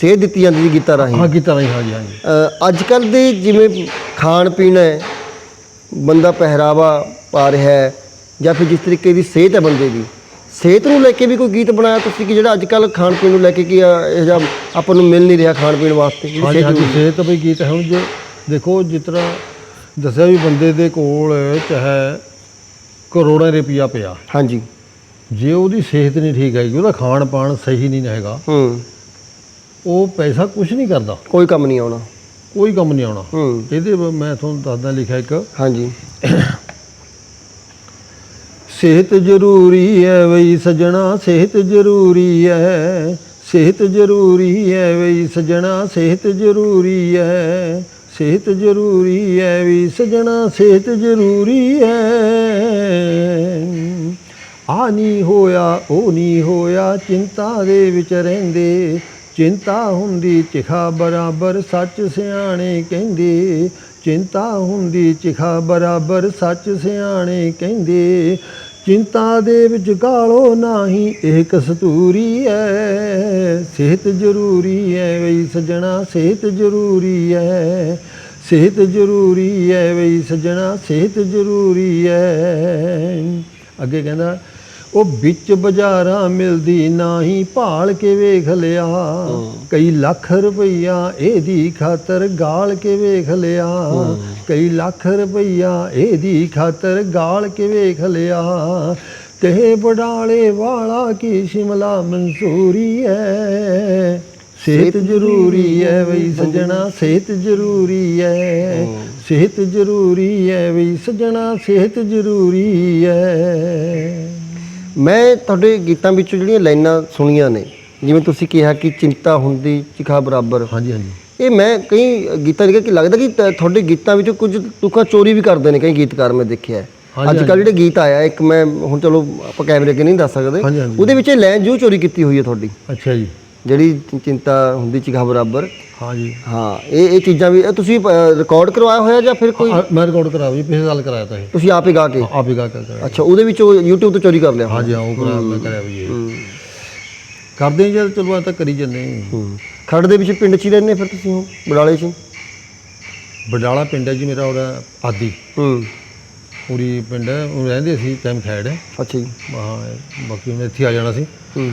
ਸੇਧ ਦਿੱਤੀ ਜਾਂਦੀ ਸੀ ਗੀਤਾਂ ਰਾਹੀਂ। ਹਾਂ ਕੀਤਾ ਨਹੀਂ ਹਾਂਜੀ ਹਾਂਜੀ। ਅੱਜ ਕੱਲ ਦੇ ਜਿਵੇਂ ਖਾਣ ਪੀਣ ਹੈ ਬੰਦਾ ਪਹਿਰਾਵਾ ਪਾ ਰਿਹਾ ਹੈ ਜਾਂ ਫਿਰ ਜਿਸ ਤਰੀਕੇ ਦੀ ਸਿਹਤ ਹੈ ਬੰਦੇ ਦੀ ਸਿਹਤ ਨੂੰ ਲੈ ਕੇ ਵੀ ਕੋਈ ਗੀਤ ਬਣਾਇਆ ਤੁਸੀਂ ਕਿ ਜਿਹੜਾ ਅੱਜ ਕੱਲ ਖਾਣ ਪੀਣ ਨੂੰ ਲੈ ਕੇ ਕੀ ਆ, ਇਹ ਜਿਹਾ ਆਪਾਂ ਨੂੰ ਮਿਲ ਨਹੀਂ ਰਿਹਾ ਖਾਣ ਪੀਣ ਵਾਸਤੇ? ਜਿਹੜੀ ਹਾਂਜੀ ਸਿਹਤ ਹਾਂਜੀ ਸਿਹਤ ਵੀ ਗੀਤ ਹੈ ਹੁਣ ਜੇ ਦੇਖੋ ਜਿਸ ਤਰ੍ਹਾਂ ਦੱਸਿਆ ਵੀ ਬੰਦੇ ਦੇ ਕੋਲ ਚਾਹੇ ਕਰੋੜਾਂ ਰੁਪਈਆ ਪਿਆ। ਹਾਂਜੀ। ਜੇ ਉਹਦੀ ਸਿਹਤ ਨਹੀਂ ਠੀਕ ਹੈਗੀ ਉਹਦਾ ਖਾਣ ਪਾਣ ਸਹੀ ਨਹੀਂ ਹੈਗਾ ਹੂੰ। ਉਹ ਪੈਸਾ ਕੁਝ ਨਹੀਂ ਕਰਦਾ। ਕੋਈ ਕੰਮ ਨਹੀਂ ਆਉਣਾ। ਕੋਈ ਕੰਮ ਨਹੀਂ ਆਉਣਾ। ਹੂੰ। ਇਹਦੇ ਮੈਂ ਤੁਹਾਨੂੰ ਦੱਸਦਾ ਲਿਖਿਆ ਇੱਕ। ਹਾਂਜੀ। ਸਿਹਤ ਜ਼ਰੂਰੀ ਹੈ ਬਈ ਸਜਣਾ ਸਿਹਤ ਜ਼ਰੂਰੀ ਹੈ। ਸਿਹਤ ਜ਼ਰੂਰੀ ਹੈ ਬਈ ਸਜਣਾ ਸਿਹਤ ਜ਼ਰੂਰੀ ਹੈ। ਸਿਹਤ ਜ਼ਰੂਰੀ ਹੈ ਵੀ ਸਜਣਾ ਸਿਹਤ ਜ਼ਰੂਰੀ ਹੈ। ਆ ਨਹੀਂ ਹੋਇਆ ਉਹ ਨਹੀਂ ਹੋਇਆ ਚਿੰਤਾ ਦੇ ਵਿੱਚ ਰਹਿੰਦੇ। ਚਿੰਤਾ ਹੁੰਦੀ ਚਿਖਾ ਬਰਾਬਰ ਸੱਚ ਸਿਆਣੇ ਕਹਿੰਦੇ। ਚਿੰਤਾ ਹੁੰਦੀ ਚਿਖਾ ਬਰਾਬਰ ਸੱਚ ਸਿਆਣੇ ਕਹਿੰਦੇ। ਚਿੰਤਾ ਦੇ ਵਿੱਚ ਗਾਲੋ ਨਹੀਂ ਇਹ ਕਸਤੂਰੀ ਹੈ ਸਿਹਤ ਜ਼ਰੂਰੀ ਹੈ ਬਈ ਸਜਣਾ, ਸਿਹਤ ਜ਼ਰੂਰੀ ਹੈ ਸਿਹਤ ਜ਼ਰੂਰੀ ਹੈ ਬਈ ਸਜਣਾ, ਸਿਹਤ ਜ਼ਰੂਰੀ ਹੈ ਅੱਗੇ ਕਹਿੰਦਾ ਉਹ ਵਿੱਚ ਬਾਜ਼ਾਰਾਂ ਮਿਲਦੀ ਨਹੀਂ ਭਾਲ ਕੇ ਵੇਖ ਲਿਆ। ਕਈ ਲੱਖ ਰੁਪਈਆ ਇਹਦੀ ਖਾਤਰ ਗਾਲ ਕੇ ਵੇਖ ਲਿਆ। ਕਈ ਲੱਖ ਰੁਪਈਆ ਇਹਦੀ ਖਾਤਰ ਗਾਲ ਕੇ ਵੇਖ ਲਿਆ। ਤੇ ਬਡਾਲੇ ਵਾਲਾ ਕੀ ਸ਼ਿਮਲਾ ਮਨਸੂਰੀ ਹੈ ਸਿਹਤ ਜ਼ਰੂਰੀ ਹੈ ਬਈ ਸਜਣਾ ਸਿਹਤ ਜ਼ਰੂਰੀ ਹੈ। ਸਿਹਤ ਜ਼ਰੂਰੀ ਹੈ ਬਈ ਸਜਣਾ ਸਿਹਤ ਜ਼ਰੂਰੀ ਹੈ ਮੈਂ ਤੁਹਾਡੇ ਗੀਤਾਂ ਵਿੱਚੋਂ ਜਿਹੜੀਆਂ ਲਾਈਨਾਂ ਸੁਣੀਆਂ ਨੇ ਜਿਵੇਂ ਤੁਸੀਂ ਕਿਹਾ ਕਿ ਚਿੰਤਾ ਹੁੰਦੀ ਚਿਖਾ ਬਰਾਬਰ। ਹਾਂਜੀ ਹਾਂਜੀ। ਇਹ ਮੈਂ ਕਈ ਗੀਤਾਂ ਦੇਖਿਆ ਕਿ ਲੱਗਦਾ ਕਿ ਤ- ਤੁਹਾਡੇ ਗੀਤਾਂ ਵਿੱਚੋਂ ਕੁਝ ਤੁਕਾਂ ਚੋਰੀ ਵੀ ਕਰਦੇ ਨੇ ਕਈ ਗੀਤਕਾਰ ਮੈਂ ਦੇਖਿਆ ਹੈ। ਹਾਂਜੀ, ਅੱਜ ਕੱਲ ਜਿਹੜੇ ਗੀਤ ਆਇਆ ਇੱਕ ਮੈਂ ਹੁਣ ਚਲੋ ਆਪਾਂ ਕੈਮਰੇ ਅੱਗੇ ਨਹੀਂ ਦੱਸ ਸਕਦੇ। ਹਾਂਜੀ, ਹਾਂਜੀ। ਉਹਦੇ ਵਿੱਚ ਇਹ ਲਾਈਨ ਜੋ ਚੋਰੀ ਕੀਤੀ ਹੋਈ ਹੈ ਤੁਹਾਡੀ। ਅੱਛਾ ਜੀ। ਜਿਹੜੀ ਚਿੰਤਾ ਹੁੰਦੀ ਚਿਖਾ ਬਰਾਬਰ। ਹਾਂਜੀ ਹਾਂ ਇਹ ਇਹ ਚੀਜ਼ਾਂ ਵੀ ਇਹ ਤੁਸੀਂ ਰਿਕਾਰਡ ਕਰਵਾਇਆ ਹੋਇਆ ਜਾਂ ਫਿਰ ਕੋਈ? ਮੈਂ ਰਿਕਾਰਡ ਕਰਾਇਆ ਜੀ ਪਿਛਲੇ ਸਾਲ ਕਰਾਇਆ ਤਾਂ ਇਹ। ਤੁਸੀਂ ਆਪ ਹੀ ਗਾ ਕੇ? ਆਪ ਹੀ ਗਾ ਕੇ ਕਰਾਇਆ। ਅੱਛਾ ਉਹਦੇ ਵਿੱਚੋਂ YouTube ਤੋਂ ਚੋਰੀ ਕਰ ਲਿਆ ਹਾਂਜੀ ਹਾਂ ਉਹ ਕਰਾਇਆ ਮੈਂ ਕਰਾਇਆ ਵੀ ਇਹ। ਹੂੰ। ਕਰਦੇ ਹਾਂ ਜਦ ਚਲੋ ਐ ਤਾਂ ਕਰੀ ਜੰਨੇ ਹੂੰ। ਖੜ ਦੇ ਵਿੱਚ ਪਿੰਡ 'ਚ ਹੀ ਰਹਿੰਦੇ ਫਿਰ ਤੁਸੀਂ ਹੁਣ ਬਡਾਲੇ 'ਚ? ਹੀ? ਬਡਾਲਾ ਪਿੰਡ ਹੈ ਜੀ ਮੇਰਾ ਉਹਦਾ ਆਦੀ। ਹੂੰ। ਪੂਰੀ ਪਿੰਡ ਹੈ ਉਹ ਰਹਿੰਦੇ ਸੀ ਟਾਈਮ ਖੈੜ। ਹੈ ਅੱਛਾ ਜੀ। ਹਾਂ ਬਾਕੀ ਉਹਨੇ ਇੱਥੇ ਆ ਜਾਣਾ ਸੀ। ਹੂੰ।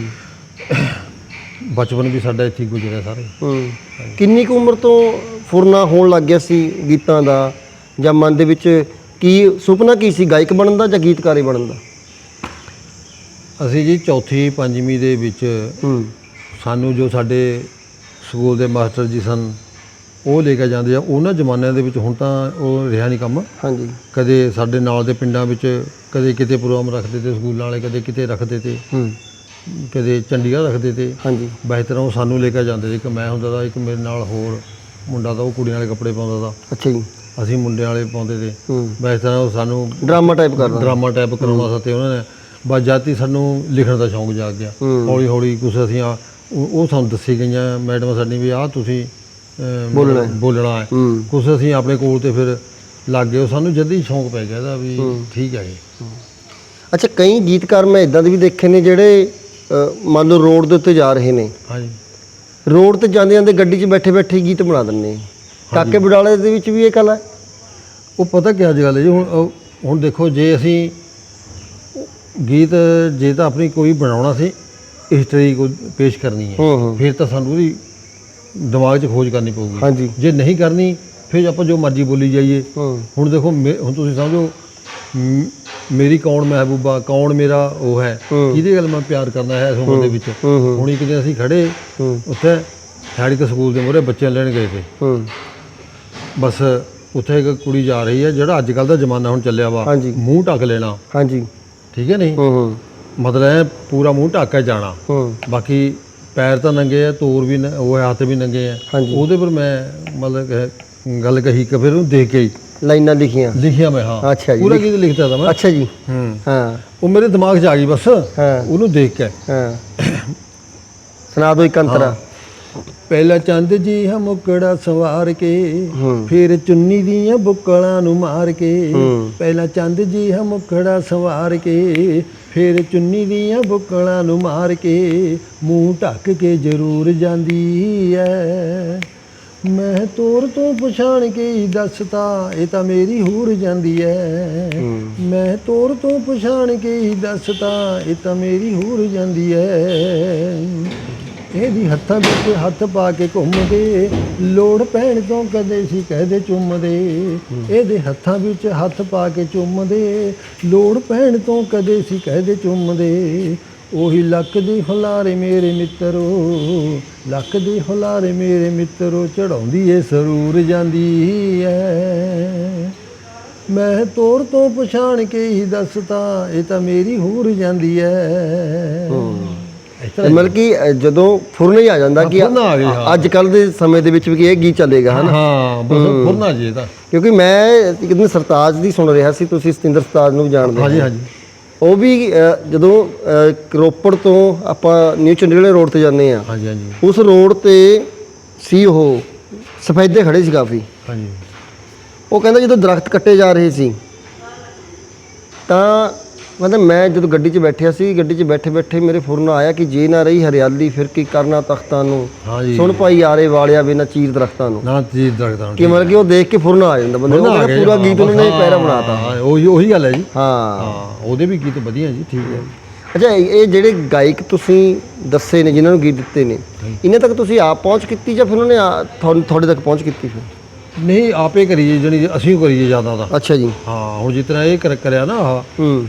ਬਚਪਨ ਵੀ ਸਾਡਾ ਇੱਥੇ ਹੀ ਗੁਜ਼ਰਿਆ ਸਾਰੇ। ਹੂੰ। ਕਿੰਨੀ ਕੁ ਉਮਰ ਤੋਂ ਫੁਰਨਾ ਹੋਣ ਲੱਗ ਗਿਆ ਸੀ ਗੀਤਾਂ ਦਾ? ਜਾਂ ਮਨ ਦੇ ਵਿੱਚ ਕੀ ਸੁਪਨਾ ਕੀ ਸੀ ਗਾਇਕ ਬਣਨ ਦਾ ਜਾਂ ਗੀਤਕਾਰ ਬਣਨ ਦਾ? ਅਸੀਂ ਜੀ ਚੌਥੀ ਪੰਜਵੀਂ ਦੇ ਵਿੱਚ ਹੂੰ। ਸਾਨੂੰ ਜੋ ਸਾਡੇ ਸਕੂਲ ਦੇ ਮਾਸਟਰ ਜੀ ਸਨ ਉਹ ਲੈ ਕੇ ਜਾਂਦੇ ਆ। ਉਹਨਾਂ ਜ਼ਮਾਨਿਆਂ ਦੇ ਵਿੱਚ ਹੁਣ ਤਾਂ ਉਹ ਰਿਹਾ ਨਹੀਂ ਕੰਮ। ਹਾਂਜੀ। ਕਦੇ ਸਾਡੇ ਨਾਲ ਦੇ ਪਿੰਡਾਂ ਵਿੱਚ ਕਦੇ ਕਿਤੇ ਪ੍ਰੋਗਰਾਮ ਰੱਖਦੇ ਤੇ ਸਕੂਲਾਂ ਵਾਲੇ ਕਦੇ ਕਿਤੇ ਰੱਖਦੇ ਤੇ। ਹੂੰ। ਕਦੇ ਚੰਡੀਗੜ੍ਹ ਰੱਖਦੇ ਤੇ ਹਾਂਜੀ। ਬਿਹਤਰ ਉਹ ਸਾਨੂੰ ਲੈ ਕੇ ਜਾਂਦੇ ਸੀ। ਇੱਕ ਮੈਂ ਹੁੰਦਾ ਤਾਂ ਇੱਕ ਮੇਰੇ ਨਾਲ ਹੋਰ ਮੁੰਡਾ ਤਾਂ ਉਹ ਕੁੜੀਆਂ ਵਾਲੇ ਕੱਪੜੇ ਪਾਉਂਦਾ ਤਾਂ ਅੱਛਾ ਜੀ। ਅਸੀਂ ਮੁੰਡਿਆਂ ਵਾਲੇ ਪਾਉਂਦੇ ਤੇ ਹੂੰ। ਬਿਹਤਰ ਉਹ ਸਾਨੂੰ ਡਰਾਮਾ ਟਾਈਪ ਕਰਦਾ ਡਰਾਮਾ ਟਾਈਪ ਕਰਾਉਣਾ ਸੀ ਤੇ ਉਹਨਾਂ ਨੇ। ਬਸ ਜਾਤੀ ਸਾਨੂੰ ਲਿਖਣ ਦਾ ਸ਼ੌਂਕ ਜਾਗ ਗਿਆ। ਹੌਲੀ ਹੌਲੀ ਕੁਛ ਅਸੀਂ ਆ ਉਹ ਸਾਨੂੰ ਦੱਸੀ ਗਈਆਂ ਮੈਡਮ ਸਾਡੀ ਵੀ ਆਹ ਤੁਸੀਂ ਬੋਲਣਾ ਹੈ। ਬੋਲਣਾ ਹੈ। ਹੂੰ। ਕੁਛ ਅਸੀਂ ਆਪਣੇ ਕੋਲ ਤੇ ਫਿਰ ਲੱਗ ਗਏ। ਸਾਨੂੰ ਜਦ ਸ਼ੌਂਕ ਪੈ ਗਿਆ ਇਹਦਾ ਵੀ ਠੀਕ ਹੈ ਜੀ। ਅੱਛਾ ਕਈ ਗੀਤਕਾਰ ਮੈਂ ਇਦਾਂ ਦੇ ਵੀ ਦੇਖੇ ਨੇ ਜਿਹੜੇ ਮੰਨ ਲਓ ਰੋਡ ਦੇ ਉੱਤੇ ਜਾ ਰਹੇ ਨੇ। ਹਾਂਜੀ। ਰੋਡ ਤੇ ਜਾਂਦੇ ਜਾਂਦੇ ਗੱਡੀ 'ਚ ਬੈਠੇ ਬੈਠੇ ਗੀਤ ਬਣਾ ਦਿੰਦੇ ਨੇ ਕਾਕੇ ਬਡਾਲੇ ਦੇ ਵਿੱਚ ਵੀ ਇਹ ਕਲਾ ਹੈ? ਉਹ ਪਤਾ ਕੀ ਅੱਜ ਗੱਲ ਹੈ ਜੀ ਹੁਣ ਉਹ- ਹੁਣ ਦੇਖੋ ਜੇ ਅਸੀਂ ਗੀਤ ਜੇ ਤਾਂ ਆਪਣੀ ਕੋਈ ਬਣਾਉਣਾ ਸੀ ਹਿਸਟਰੀ ਕੋਈ ਪੇਸ਼ ਕਰਨੀ ਹੈ ਹੂੰ ਹੂੰ। ਫਿਰ ਤਾਂ ਸਾਨੂੰ ਉਹਦੀ ਦਿਮਾਗ 'ਚ ਖੋਜ ਕਰਨੀ ਪਊਗੀ। ਹਾਂਜੀ। ਜੇ ਨਹੀਂ ਕਰਨੀ ਫਿਰ ਆਪਾਂ ਜੋ ਮਰਜ਼ੀ ਬੋਲੀ ਜਾਈਏ। ਹੂੰ। ਹੁਣ ਦੇਖੋ ਮੇ- ਹੁਣ ਤੁਸੀਂ ਸਮਝੋ ਮ- ਮੇਰੀ ਕੌਣ ਮਹਿਬੂਬਾ ਕੌਣ ਮੇਰਾ ਉਹ ਹੈ। ਕਿਹਦੇ ਗੱਲ ਮੈਂ ਪਿਆਰ ਕਰਨਾ ਹੈ ਇਸ ਉਮਰ ਦੇ ਵਿੱਚ? ਹੁਣ ਇੱਕ ਦਿਨ ਅਸੀਂ ਖੜੇ ਉੱਥੇ ਹੈੜੀ ਕੇ ਸਕੂਲ ਦੇ ਮੂਹਰੇ ਬੱਚੇ ਲੈਣ ਗਏ ਹੂੰ। ਬਸ ਉੱਥੇ ਇੱਕ ਕੁੜੀ ਜਾ ਰਹੀ ਹੈ ਜਿਹੜਾ ਅੱਜ ਕੱਲ ਦਾ ਜ਼ਮਾਨਾ ਹੁਣ ਚੱਲਿਆ ਵਾ। ਮੂੰਹ ਢੱਕ ਲੈਣਾ। ਹਾਂਜੀ। ਠੀਕ ਹੈ ਨਹੀਂ? ਮਤਲਬ ਪੂਰਾ ਮੂੰਹ ਢੱਕ ਕੇ ਜਾਣਾ। ਬਾਕੀ ਪੈਰ ਤਾਂ ਨੰਗੇ ਆ ਤੋਰ ਵੀ ਉਹ ਹੱਥ ਵੀ ਨੰਗੇ ਆ। ਉਹਦੇ ਪਰ ਮੈਂ ਮਤਲਬ ਗੱਲ ਕਹੀ ਕਿ ਫਿਰ ਉਹਨੂੰ ਦੇਖ ਕੇ ਲਾਈਨਾਂ ਲਿਖੀਆਂ। ਲਿਖਿਆ ਮੈਂ ਹਾਂ। ਅੱਛਾ ਜੀ, ਪੂਰਾ ਲਿਖ- ਗੀਤ ਲਿਖਤਾ ਤਾ ਮੈਂ। ਅੱਛਾ ਜੀ। ਹੂੰ। ਹਾਂ। ਉਹ ਮੇਰੇ ਦਿਮਾਗ 'ਚ ਆ ਗਈ ਬਸ। ਹਾਂ। ਉਹਨੂੰ ਦੇਖ ਕੇ। ਹਾਂ। ਸੁਣਾ ਦਿਓ ਇੱਕ ਅੰਤਰਾ। ਪਹਿਲਾ ਚੰਦ ਜੀ ਹਮ ਮੁਕੜਾ ਸਵਾਰ ਕੇ ਹੂੰ। ਫਿਰ ਚੁੰਨੀ ਦੀਆਂ ਬੁੱਕਲਾਂ ਨੂੰ ਮਾਰ ਕੇ। ਹੂੰ। ਪਹਿਲਾ ਚੰਦ ਜੀ ਹਮ ਮੁਕੜਾ ਸਵਾਰ ਕੇ ਫਿਰ ਚੁੰਨੀ ਦੀਆਂ ਬੁੱਕਲਾਂ ਨੂੰ ਮਾਰ ਕੇ। ਮੂੰਹ ਢੱਕ ਕੇ ਜ਼ਰੂਰ ਜਾਂਦੀ ਐ। ਮੈਂ ਤੋਰ ਤੋਂ ਪਛਾਣ ਕੇ ਹੀ ਦੱਸਤਾ ਇਹ ਤਾਂ ਮੇਰੀ ਹੂਰ ਜਾਂਦੀ ਐ। ਮੈਂ ਤੋਰ ਤੋਂ ਪਛਾਣ ਕੇ ਹੀ ਦੱਸਤਾ ਇਹ ਤਾਂ ਮੇਰੀ ਹੂਰ ਜਾਂਦੀ ਐ। ਇਹਦੀ ਹੱਥਾਂ ਵਿੱਚ ਹੱਥ ਪਾ ਕੇ ਘੁੰਮਦੇ ਲੋੜ ਪੈਣ ਤੋਂ ਕਦੇ ਸੀ ਕਹਦੇ ਚੁੰਮਦੇ। ਇਹਦੇ ਹੱਥਾਂ ਵਿੱਚ ਹੱਥ ਪਾ ਕੇ ਚੁੰਮਦੇ ਲੋੜ ਪੈਣ ਤੋਂ ਕਦੇ ਸੀ ਕਹਦੇ ਚੁੰਮਦੇ। ਉਹੀ ਲੱਕ ਦੀ ਹੁਲਾਰੇ ਮੇਰੇ ਮਿੱਤਰੋ ਲੱਕ ਦੀ ਹੁਲਾਰੇ ਮੇਰੇ ਮਿੱਤਰੋ ਚੜਾਉਂਦੀ ਏ ਸਰੂਰ ਜਾਂਦੀ ਐ। ਮੈਂ ਤੋਰ ਤੋਂ ਪਛਾਣ ਕੇ ਹੀ ਦੱਸਤਾ ਇਹ ਤਾਂ ਮੇਰੀ ਹੂਰ ਜਾਂਦੀ ਐ। ਮਤਲਬ ਕਿ ਜਦੋਂ ਫੁਰਨ ਹੀ ਆ ਜਾਂਦਾ ਕਿ। ਅੱਜ ਕੱਲ ਦੇ ਸਮੇਂ ਦੇ ਵਿੱਚ ਵੀ ਇਹ ਗੀਤ ਚੱਲੇਗਾ ਹਨਾ? ਹਾਂ ਬਸ ਫੁਰਨਾ ਜੀ ਇਹ ਤਾਂ। ਕਿਉਂਕਿ ਮੈਂ ਇੱਕ ਦਿਨ ਸਰਤਾਜ ਦੀ ਸੁਣ ਰਿਹਾ ਸੀ ਤੁਸੀਂ ਸਤਿੰਦਰ ਸਰਤਾਜ ਨੂੰ ਜਾਣਦੇ ਹਾਂਜੀ ਹੋ। ਹਾਂਜੀ। ਉਹ ਵੀ ਅ, ਜਦੋਂ ਅ, ਰੋਪੜ ਤੋਂ ਆਪਾਂ ਨਿਊ ਚੰਡੀਗੜ੍ਹ ਰੋਡ ਤੇ ਜਾਂਦੇ ਆ ਹਾਂਜੀ ਹਾਂਜੀ। ਉਸ ਰੋਡ ਤੇ ਸੀ ਉਹ ਸਫੈਦੇ ਖੜੇ ਸੀ ਕਾਫੀ। ਹਾਂਜੀ। ਉਹ ਕਹਿੰਦਾ ਜਦੋਂ ਦਰਖਤ ਕੱਟੇ ਜਾ ਰਹੇ ਸੀ ਤਾਂ ਕਹਿੰਦਾ ਮੈਂ ਜਦੋਂ ਗੱਡੀ 'ਚ ਬੈਠਿਆ ਸੀ ਗੱਡੀ 'ਚ ਬੈਠੇ ਬੈਠੇ ਮੇਰੇ ਫੁਰਨ ਆਇਆ ਕਿ ਜੇ ਨਾ ਰਹੀ ਹਰਿਆਲੀ ਫਿਰ ਕੀ ਕਰਨਾ ਤਖਤਾਂ ਨੂੰ? ਸੁਣ ਭਾਈ ਆਰੇ ਵਾਲਿਆ ਬਿਨਾ ਚੀਰ ਦਰਖਤਾਂ ਨੂੰ। ਨਾ ਜੀ ਦਰਖਤਾਂ ਕਿ ਮਤਲਬ ਕਿ ਉਹ ਦੇਖ ਕੇ ਫੁਰਨ ਆ ਜਾਂਦਾ ਬੰਦੇ। ਉਹ ਫੁਰਨ ਆ ਕਹਿੰਦਾ ਗਏ, ਪੂਰਾ ਗੀਤ ਉਹਨਾਂ ਨੇ ਪੈਰਾ ਬਣਾਤਾ ਹਾਂ ਉਹੀ ਉਹੀ ਗੱਲ ਹੈ ਜੀ। ਹਾਂ। ਉਹਦੇ ਵੀ ਗੀਤ ਵਧੀਆ ਜੀ ਠੀਕ ਹੈ। ਅੱਛਾ ਇਹ ਜਿਹੜੇ ਗਾਇਕ ਤੁਸੀਂ ਦੱਸੇ ਨੇ ਜਿਨ੍ਹਾਂ ਨੂੰ ਗੀਤ ਦਿੱਤੇ ਨੇ ਇਹਨਾਂ ਤੱਕ ਤੁਸੀਂ ਆਪ ਪਹੁੰਚ ਕੀਤੀ ਜਾਂ ਫਿਰ ਉਹਨਾਂ ਤੁਹਾਨੂੰ- ਤੁਹਾਡੇ ਤੱਕ ਪਹੁੰਚ ਕੀਤੀ ਫਿਰ? ਨਹੀਂ ਆਪੇ ਕਰੀਏ ਜਣੀ ਅਸੀਂ ਕਰੀਏ ਜ਼ਿਆਦਾ ਤਾਂ। ਅੱਛਾ ਜੀ। ਹਾਂ ਹੁਣ ਜਿਤਨਾ ਇਹ ਕਰ- ਕਰਿਆ ਨਾ ਹੂੰ।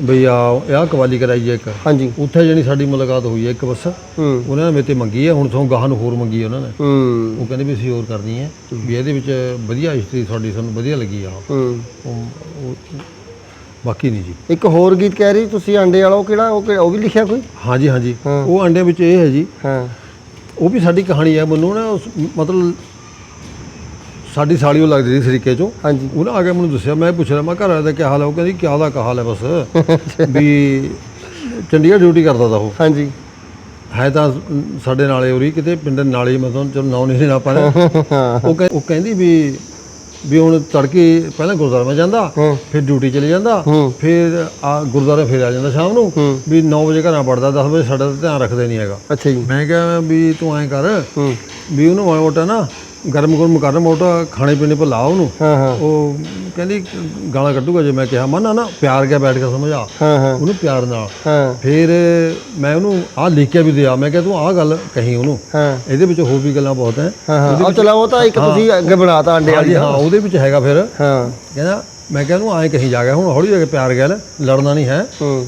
ਬਈ ਆ ਇਹ ਕਵਾਲੀ ਕਰਾਈ ਹੈ ਇੱਕ। ਹਾਂਜੀ। ਉੱਥੇ ਜਣੀ ਸਾਡੀ ਮੁਲਾਕਾਤ ਹੋਈ ਹੈ ਇੱਕ ਬੱਸ ਹੂੰ। ਉਹਨਾਂ ਨੇ ਮੇਰੇ ਤੇ ਮੰਗੀ ਹੈ ਹੁਣ ਤੋਂ ਗਾਹਾਂ ਨੂੰ ਹੋਰ ਮੰਗੀ ਹੈ ਉਹਨਾਂ ਨੇ। ਹੂੰ। ਉਹ ਕਹਿੰਦੇ ਵੀ ਅਸੀਂ ਹੋਰ ਕਰਨੀ ਹੈ ਵੀ ਇਹਦੇ ਵਿੱਚ ਵਧੀਆ ਹਿਸਟਰੀ ਤੁਹਾਡੀ ਸਾਨੂੰ ਵਧੀਆ ਲੱਗੀ ਆ। ਹੂੰ। ਉਹ- ਉਹ- ਬਾਕੀ ਨਹੀਂ ਜੀ। ਇੱਕ ਹੋਰ ਗੀਤ ਕਹਿ ਰਹੀ ਤੁਸੀਂ ਆਂਡੇ ਵਾਲਾ ਉਹ ਕਿਹੜਾ ਉਹ ਕਿਹੜਾ- ਉਹ ਵੀ ਲਿਖਿਆ ਕੋਈ? ਹਾਂਜੀ ਹਾਂਜੀ। ਹਾਂ। ਉਹ ਅੰਡੇ ਵਿੱਚ ਇਹ ਹੈ ਜੀ। ਹਾਂ। ਉਹ ਵੀ ਸਾਡੀ ਕਹਾਣੀ ਹੈ ਮੈਨੂੰ ਨਾ ਉਸ ਮਤਲਬ ਸਾਡੀ ਸਾਲੀ ਉਹ ਲੱਗਦੀ ਸੀ ਸਰੀਕੇ ਚੋਂ। ਹਾਂਜੀ। ਉਹਨਾਂ ਆ ਕੇ ਮੈਨੂੰ ਦੱਸਿਆ ਮੈਂ ਪੁੱਛ ਰਿਹਾ ਮੈਂ ਘਰ ਵਾਲੇ ਦਾ ਕੀ ਹਾਲ ਹੈ ਉਹ ਕਹਿੰਦੀ ਕੀ ਦਾ ਹਾਲ ਹੈ ਬਸ। ਵੀ ਚੰਡੀਗੜ੍ਹ ਡਿਊਟੀ ਕਰਦਾ ਤਾ ਉਹ। ਹਾਂਜੀ। ਹੈ ਤਾਂ ਸਾਡੇ ਨਾਲੇ ਉਰੀ ਕਿਤੇ ਪਿੰਡ ਨਾਲੇ ਮਤਲਬ ਚਲੋ ਨਾਂ ਨਹੀਂ ਲੈਣਾ ਪਾਣਾ ਉਹ ਕਹਿ- ਉਹ ਕਹਿੰਦੀ ਵੀ ਵੀ ਹੁਣ ਤੜਕੇ ਪਹਿਲਾਂ ਗੁਰਦੁਆਰਾ ਮੈਂ ਜਾਂਦਾ। ਫਿਰ ਡਿਊਟੀ ਚਲੇ ਜਾਂਦਾ। ਫਿਰ ਆ ਗੁਰਦੁਆਰੇ ਫਿਰ ਆ ਜਾਂਦਾ ਸ਼ਾਮ ਨੂੰ। ਵੀ 9 ਵਜੇ ਘਰਾਂ ਵੜਦਾ 10 ਵਜੇ ਸਾਡਾ ਤਾਂ ਧਿਆਨ ਰੱਖਦੇ ਨਹੀਂ ਹੈਗਾ। ਅੱਛਾ ਜੀ। ਮੈਂ ਕਿਹਾ ਵੀ ਤੂੰ ਐਂ ਕਰ ਵੀ ਉਹਨੂੰ ਮਾੜਾ ਮੋਟਾ ਨਾ ਗਰਮ ਗਰਮ ਕਰ ਮੋਟਾ ਖਾਣੇ ਪੀਣੇ ਪਰ ਲਾ ਉਹਨੂੰ। ਹਾਂ ਹਾਂ। ਉਹ ਕਹਿੰਦੀ ਗਾਲਾਂ ਕੱਢੂਗਾ ਜੇ ਮੈਂ ਕਿਹਾ ਮਨ ਨਾ ਪਿਆਰ ਕੇ ਬੈਠ ਕੇ ਸਮਝਾ। ਹਾਂ ਹਾਂ। ਉਹਨੂੰ ਪਿਆਰ ਨਾਲ। ਫਿਰ ਮੈਂ ਉਹਨੂੰ ਆਹ ਲਿਖ ਕੇ ਵੀ ਦਿਆ। ਮੈਂ ਕਿਹਾ ਤੂੰ ਆਹ ਗੱਲ ਕਹੀ ਉਹਨੂੰ। ਹਾਂ। ਇਹਦੇ ਵਿੱਚ ਹੋਰ ਵੀ ਗੱਲਾਂ ਬਹੁਤ ਹੈ। ਹਾਂ ਚਲਾ ਉਹ ਤਾਂ ਇੱਕ ਤੁਸੀਂ ਅੱਗੇ ਬਣਾਤਾ ਅੰਡੇ ਵਾਲੀ ਹਾਂ ਉਹਦੇ ਵਿੱਚ ਹੈਗਾ ਫਿਰ। ਹਾਂ। ਕਹਿੰਦਾ ਮੈਂ ਕਿਹਾ ਉਹਨੂੰ ਐਂ ਕਹੀ ਜਾ ਗਿਆ। ਹੁਣ ਹੌਲੀ ਹੋ ਕੇ ਪਿਆਰ ਗੱਲ ਲੜਨਾ ਨਹੀਂ ਹੈ। ਹੂੰ।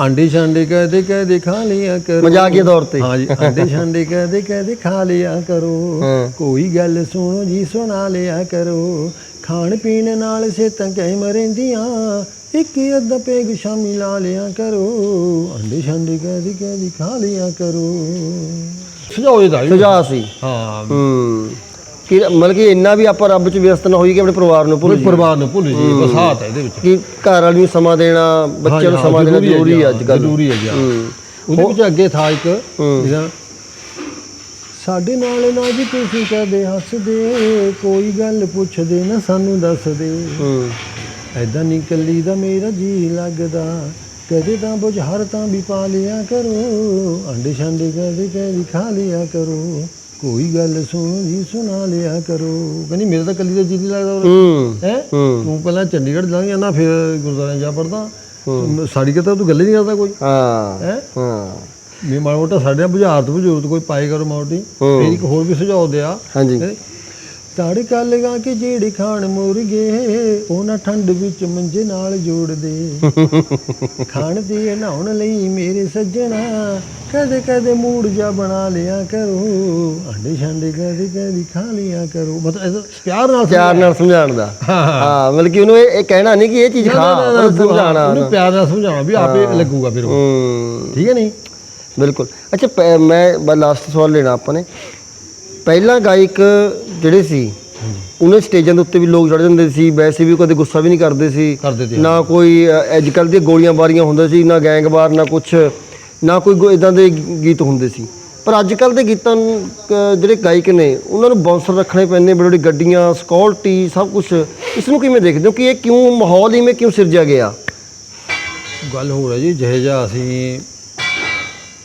ਆਂਡੇ ਛਾਂਡੇ ਕਹਦੇ ਕਹਦੇ ਖਾ ਲਿਆ ਕਰੋ। ਮਜ਼ਾਕੀਆ ਤੌਰ ਤੇ। ਹਾਂਜੀ ਆਂਡੇ ਛਾਂਡੇ ਕਹਦੇ ਕਹਦੇ ਖਾ ਲਿਆ ਕਰੋ। ਕੋਈ ਗੱਲ ਸੁਣੋ ਜੀ ਸੁਣਾ ਲਿਆ ਕਰੋ। ਖਾਣ ਪੀਣ ਨਾਲ ਸਿਹਤਾਂ ਕੈ ਮਰਿੰਦੀਆਂ ਇੱਕ ਅੱਧਾ ਪੈਗ ਸ਼ਾਮੀ ਲਾ ਲਿਆ ਕਰੋ। ਅੰਡੇ ਛਾਂਡੇ ਕਹਦੇ ਕਹਦੇ ਖਾ ਲਿਆ ਕਰੋ। ਸੁਝਾਓ ਇਹਦਾ ਸੀ। ਹਾਂ। ਹੂੰ। ਕਿ ਮਤਲਬ ਕਿ ਇੰਨਾ ਵੀ ਆਪਾਂ ਰੱਬ 'ਚ ਵਿਅਸਤ ਨਾ ਹੋਈਏ ਕਿ ਆਪਣੇ ਪਰਿਵਾਰ ਨੂੰ ਭੁੱਲ ਕੋਈ ਪਰਿਵਾਰ ਨੂੰ ਭੁੱਲ ਜੀ ਬਸਾਤ ਹੈ ਇਹਦੇ ਵਿੱਚ। ਕਿ ਘਰ ਵਾਲੀ ਨੂੰ ਸਮਾਂ ਦੇਣਾ ਬੱਚਿਆਂ ਨੂੰ ਹਾਂ, ਸਮਾਂ ਦੇਣਾ ਜ਼ਰੂਰੀ ਹੈ ਅੱਜ ਕੱਲ੍ਹ ਜ਼ਰੂਰੀ ਹੈ ਜੀ ਹਾਂ। ਹੂੰ। ਉਹਦੇ ਵਿੱਚ ਅੱਗੇ ਥਾ ਇੱਕ। ਜਿਹੜਾ ਸਾਡੇ ਨਾਲ ਨਾ ਜੀ ਤੁਸੀਂ ਕਦੇ ਹੱਸਦੇ ਕੋਈ ਗੱਲ ਪੁੱਛਦੇ ਨਾ ਸਾਨੂੰ ਦੱਸਦੇ। ਹੂੰ। ਐਦਾਂ ਨਹੀਂ ਕੱਲੀ ਦਾ ਮੇਰਾ ਜੀ ਲੱਗਦਾ। ਕਦੇ ਤਾਂ ਬੁਝਾਰ ਤਾਂ ਵੀ ਪਾ ਲਿਆ ਕਰੋ ਅੰਡੇ ਛਾਂਡੇ ਕਦੇ ਕਦੇ ਖਾ ਲਿਆ ਕਰੋ। ਕੋਈ ਗੱਲ ਸੁਣੋ ਜੀ ਸੁਣਾ ਲਿਆ ਕਰੋ। ਕਹਿੰਦੀ ਮੇਰਾ ਤਾਂ ਕੱਲੀ ਦਾ ਜੀ ਨਹੀਂ ਲੱਗਦਾ ਹੂੰ ਹੈ? ਤੂੰ ਪਹਿਲਾਂ ਚੰਡੀਗੜ੍ਹ ਲੰਘ ਜਾਂਦਾ ਫਿਰ ਗੁਰਦੁਆਰੇ ਜਾ ਪੜਦਾ ਸਾਡੀ ਕਿਤਾ ਤੂੰ ਗੱਲ ਹੀ ਨਹੀਂ ਕਰਦਾ ਕੋਈ। ਹਾਂ ਹੈ? ਹਾਂ। ਵੀ ਮਾੜਾ ਮੋਟਾ ਸਾਡੇ ਬੁਝਾਰਤ ਬੁਝੂਰਤ ਕੋਈ ਪਾਏ ਕਰੋ ਹੂੰ। ਫਿਰ ਇੱਕ ਹੋਰ ਵੀ ਸੁਝਾਅ ਦਿਆ। ਹਾਂਜੀ। ਸਾੜੇ ਕੱਲ ਗਾ ਕੇ ਜਿਹੜੇ ਖਾਣ ਮੁਰਗੇ ਉਹਨਾਂ ਠੰਡ ਵਿੱਚ ਮੰਜੇ ਨਾਲ ਜੋੜਦੇ ਖਾਣ ਦੀ ਨਹਾਉਣ ਲਈ ਮੇਰੇ ਸੱਜਣਾ ਕਦੇ ਕਦੇ ਮੂਡ ਜਾ ਬਣਾ ਲਿਆ ਕਰੋ। ਅੰਡੇ ਛਾਂਡੇ ਕਦੇ ਕਦੇ ਖਾ ਲਿਆ ਕਰੋ। ਮਤਲਬ ਪਿਆਰ ਨਾਲ ਪਿਆਰ ਨਾਲ ਸਮਝਾਉਣ ਦਾ। ਹਾਂ ਮਤਲਬ ਕਿ ਉਹਨੂੰ ਇਹ ਕਹਿਣਾ ਨਹੀਂ ਕਿ ਇਹ ਚੀਜ਼ ਖਾ ਉਹਨੂੰ ਸਮਝਾਉਣਾ ਉਹਨੂੰ ਪਿਆਰ ਨਾਲ ਸਮਝਾਉਣਾ ਵੀ ਆਪੇ ਲੱਗੂਗਾ ਫਿਰ ਉਹ। ਠੀਕ ਹੈ ਨਹੀਂ? ਬਿਲਕੁਲ। ਅੱਛਾ ਮੈਂ ਲਾਸਟ ਸਵਾਲ ਲੈਣਾ ਆਪਾਂ ਨੇ। ਪਹਿਲਾਂ ਗਾਇਕ ਜਿਹੜੇ ਸੀ ਉਹਨਾਂ ਸਟੇਜਾਂ ਦੇ ਉੱਤੇ ਵੀ ਲੋਕ ਚੜ ਜਾਂਦੇ ਸੀ ਵੈਸੇ ਵੀ ਕਦੇ ਗੁੱਸਾ ਵੀ ਨਹੀਂ ਕਰਦੇ ਸੀ। ਕਰਦੇ ਤੇ ਨਾ ਕੋਈ ਅੱਜ ਕੱਲ ਦੀਆਂ ਗੋਲੀਆਂ ਬਾਰੀਆਂ ਹੁੰਦੇ ਸੀ ਨਾ ਗੈਂਗਵਾਰ ਨਾ ਕੁਛ ਨਾ ਕੋਈ ਇਦਾਂ ਦੇ ਗੀਤ ਹੁੰਦੇ ਸੀ। ਪਰ ਅੱਜ ਕੱਲ ਦੇ ਗੀਤਾਂ ਜਿਹੜੇ ਗਾਇਕ ਨੇ ਉਹਨਾਂ ਨੂੰ ਬਾਉਂਸਰ ਰੱਖਣੇ ਪੈਂਦੇ ਬੜੀ ਬੜੀ ਗੱਡੀਆਂ ਸਕਿਉਰਟੀ ਸਭ ਕੁਝ ਇਸ ਨੂੰ ਕਿਵੇਂ ਦੇਖਦੇ ਹੋ ਕਿ ਇਹ ਕਿਉਂ ਮਾਹੌਲ ਇਵੇਂ ਕਿਉਂ ਸਿਰਜਿਆ ਗਿਆ? ਗੱਲ ਹੋ ਰਹੀ ਜੀ ਜਿਹੇ ਜਿਹਾ ਅਸੀਂ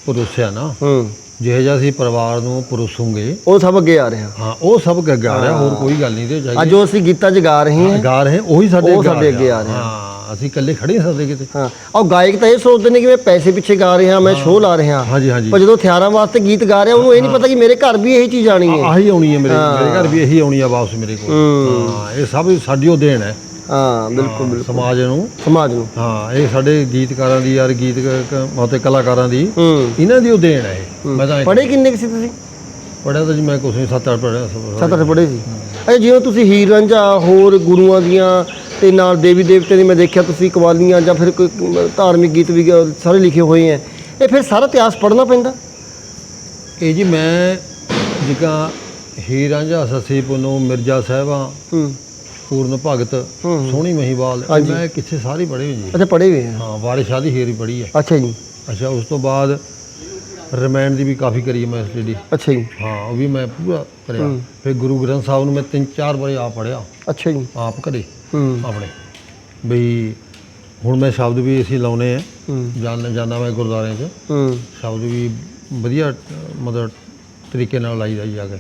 ਪਰੋਸਿਆ ਨਾ ਹੂੰ। ਜਿਹੇ ਜਿਹਾ ਅਸੀਂ ਪਰਿਵਾਰ ਨੂੰ ਪਰੋਸੂਗੇ ਉਹ ਸਭ ਅੱਗੇ ਆ ਰਿਹਾ ਹਾਂ ਉਹ ਸਭ ਗਾ ਰਿਹਾ ਹੋਰ ਕੋਈ ਗੱਲ ਨਹੀਂ ਤੇ ਅੱਜ ਜੋ ਅਸੀਂ ਗੀਤਾਂ 'ਚ ਗਾ ਰਹੇ ਹਾਂ ਗਾ ਰਹੇ ਉਹੀ ਸਾਡੇ ਉਹ ਸਾਡੇ ਅੱਗੇ ਆ ਰਿਹਾ। ਹਾਂ ਅਸੀਂ ਇਕੱਲੇ ਖੜੇ ਨਹੀਂ ਸਕਦੇ ਕਿਤੇ। ਹਾਂ ਔਰ ਗਾਇਕ ਤਾਂ ਇਹ ਸੋਚਦੇ ਨੇ ਕਿ ਮੈਂ ਪੈਸੇ ਪਿੱਛੇ ਗਾ ਰਿਹਾ ਮੈਂ ਸ਼ੋਅ ਲਾ ਰਿਹਾ ਹਾਂਜੀ ਹਾਂਜੀ। ਪਰ ਜਦੋਂ ਹਥਿਆਰਾਂ ਵਾਸਤੇ ਗੀਤ ਗਾ ਰਿਹਾ ਉਹਨੂੰ ਇਹ ਨਹੀਂ ਪਤਾ ਕਿ ਮੇਰੇ ਘਰ ਵੀ ਇਹੀ ਚੀਜ਼ ਆਣੀ ਹੈ। ਆਹੀ ਆਉਣੀ ਹੈ ਮੇਰੇ ਮੇਰੇ ਘਰ ਵੀ ਇਹੀ ਆਉਣੀ ਆ ਵਾਪਸ ਮੇਰੇ ਕੋਲ। ਹਾਂ ਇਹ ਸਭ ਸਾਡੀ ਉਹ ਦੇਣ ਹੈ। ਹਾਂ ਬਿਲਕੁਲ ਬਿਲਕੁਲ। ਸਮਾਜ ਨੂੰ। ਸਮਾਜ ਨੂੰ। ਹਾਂ ਇਹ ਸਾਡੇ ਗੀਤਕਾਰਾਂ ਦੀ ਯਾਰ ਗੀਤ ਮਤੇ ਕਲਾਕਾਰਾਂ ਦੀ ਹੂੰ। ਇਹਨਾਂ ਦੀ ਉਹ ਦੇਣ ਹੈ। ਮੈਂ ਤਾਂ ਪੜ੍ਹੇ ਕਿੰਨੇ ਕੁ ਸੀ ਤੁਸੀਂ? ਪੜਿਆ ਤਾਂ ਜੀ ਮੈਂ ਕੁਛ ਨਹੀਂ ਸੱਤ ਅੱਠ ਪੜਿਆ ਸੱਤ ਅੱਠ ਪੜ੍ਹੇ ਸੀ। ਅੱਛਾ ਜਿਵੇਂ ਤੁਸੀਂ ਹੀਰ ਰਾਂਝਾ ਹੋਰ ਗੁਰੂਆਂ ਦੀਆਂ ਤੇ ਨਾਲ ਦੇਵੀ ਦੇਵਤੇ ਦੀ ਮੈਂ ਦੇਖਿਆ ਤੁਸੀਂ ਕਵਾਲੀਆਂ ਜਾਂ ਫਿਰ ਕੋਈ ਧਾਰਮਿਕ ਗੀਤ ਵੀ ਸਾਰੇ ਲਿਖੇ ਹੋਏ ਹੈ ਇਹ ਫਿਰ ਸਾਰਾ ਇਤਿਹਾਸ ਪੜ੍ਹਨਾ ਪੈਂਦਾ? ਇਹ ਜੀ ਮੈਂ ਜਿਕਾ ਹੀਰ ਰਾਂਝਾ ਸੱਸੀ ਪੁੰਨੂ ਮਿਰਜ਼ਾ ਸਾਹਿਬਾਂ ਹੂੰ। ਪੂਰਨ ਭਗਤ ਸੋਹਣੀ ਮਹੀਵਾਲ ਇਹ ਮੈਂ ਕਿੱਥੇ ਸਾਰੇ ਪੜ੍ਹੇ ਹੋਏ ਜੀ। ਅੱਛਾ ਪੜ੍ਹੇ ਹੋਏ ਹੈ ਹਾਂ ਵਾਰਿਸ ਸ਼ਾਹ ਦੀ ਹੀਰ ਹੀ ਪੜ੍ਹੀ ਹੈ ਅੱਛਾ ਜੀ। ਅੱਛਾ ਉਸ ਤੋਂ ਬਾਅਦ ਰਮਾਇਣ ਦੀ ਵੀ ਕਾਫੀ ਕਰੀ ਮੈਂ ਸਟੱਡੀ ਅੱਛਾ ਜੀ। ਹਾਂ ਉਹ ਵੀ ਮੈਂ ਪੂਰਾ ਕਰਿਆ। ਫਿਰ ਗੁਰੂ ਗ੍ਰੰਥ ਸਾਹਿਬ ਨੂੰ ਮੈਂ ਤਿੰਨ ਚਾਰ ਵਾਰੀ ਆਪ ਪੜ੍ਹਿਆ। ਅੱਛਾ ਜੀ। ਆਪ ਘਰੇ ਆਪਣੇ। ਬਈ ਹੁਣ ਮੈਂ ਸ਼ਬਦ ਵੀ ਅਸੀਂ ਲਾਉਨੇ ਆ। ਜਾਣ ਜਾਂਦਾ ਮੈਂ ਗੁਰਦੁਆਰਿਆਂ 'ਚ। ਸ਼ਬਦ ਵੀ ਵਧੀਆ ਮਤਲਬ ਤਰੀਕੇ ਨਾਲ ਲਾਈ ਜਾਈ ਜਾ ਕੇ।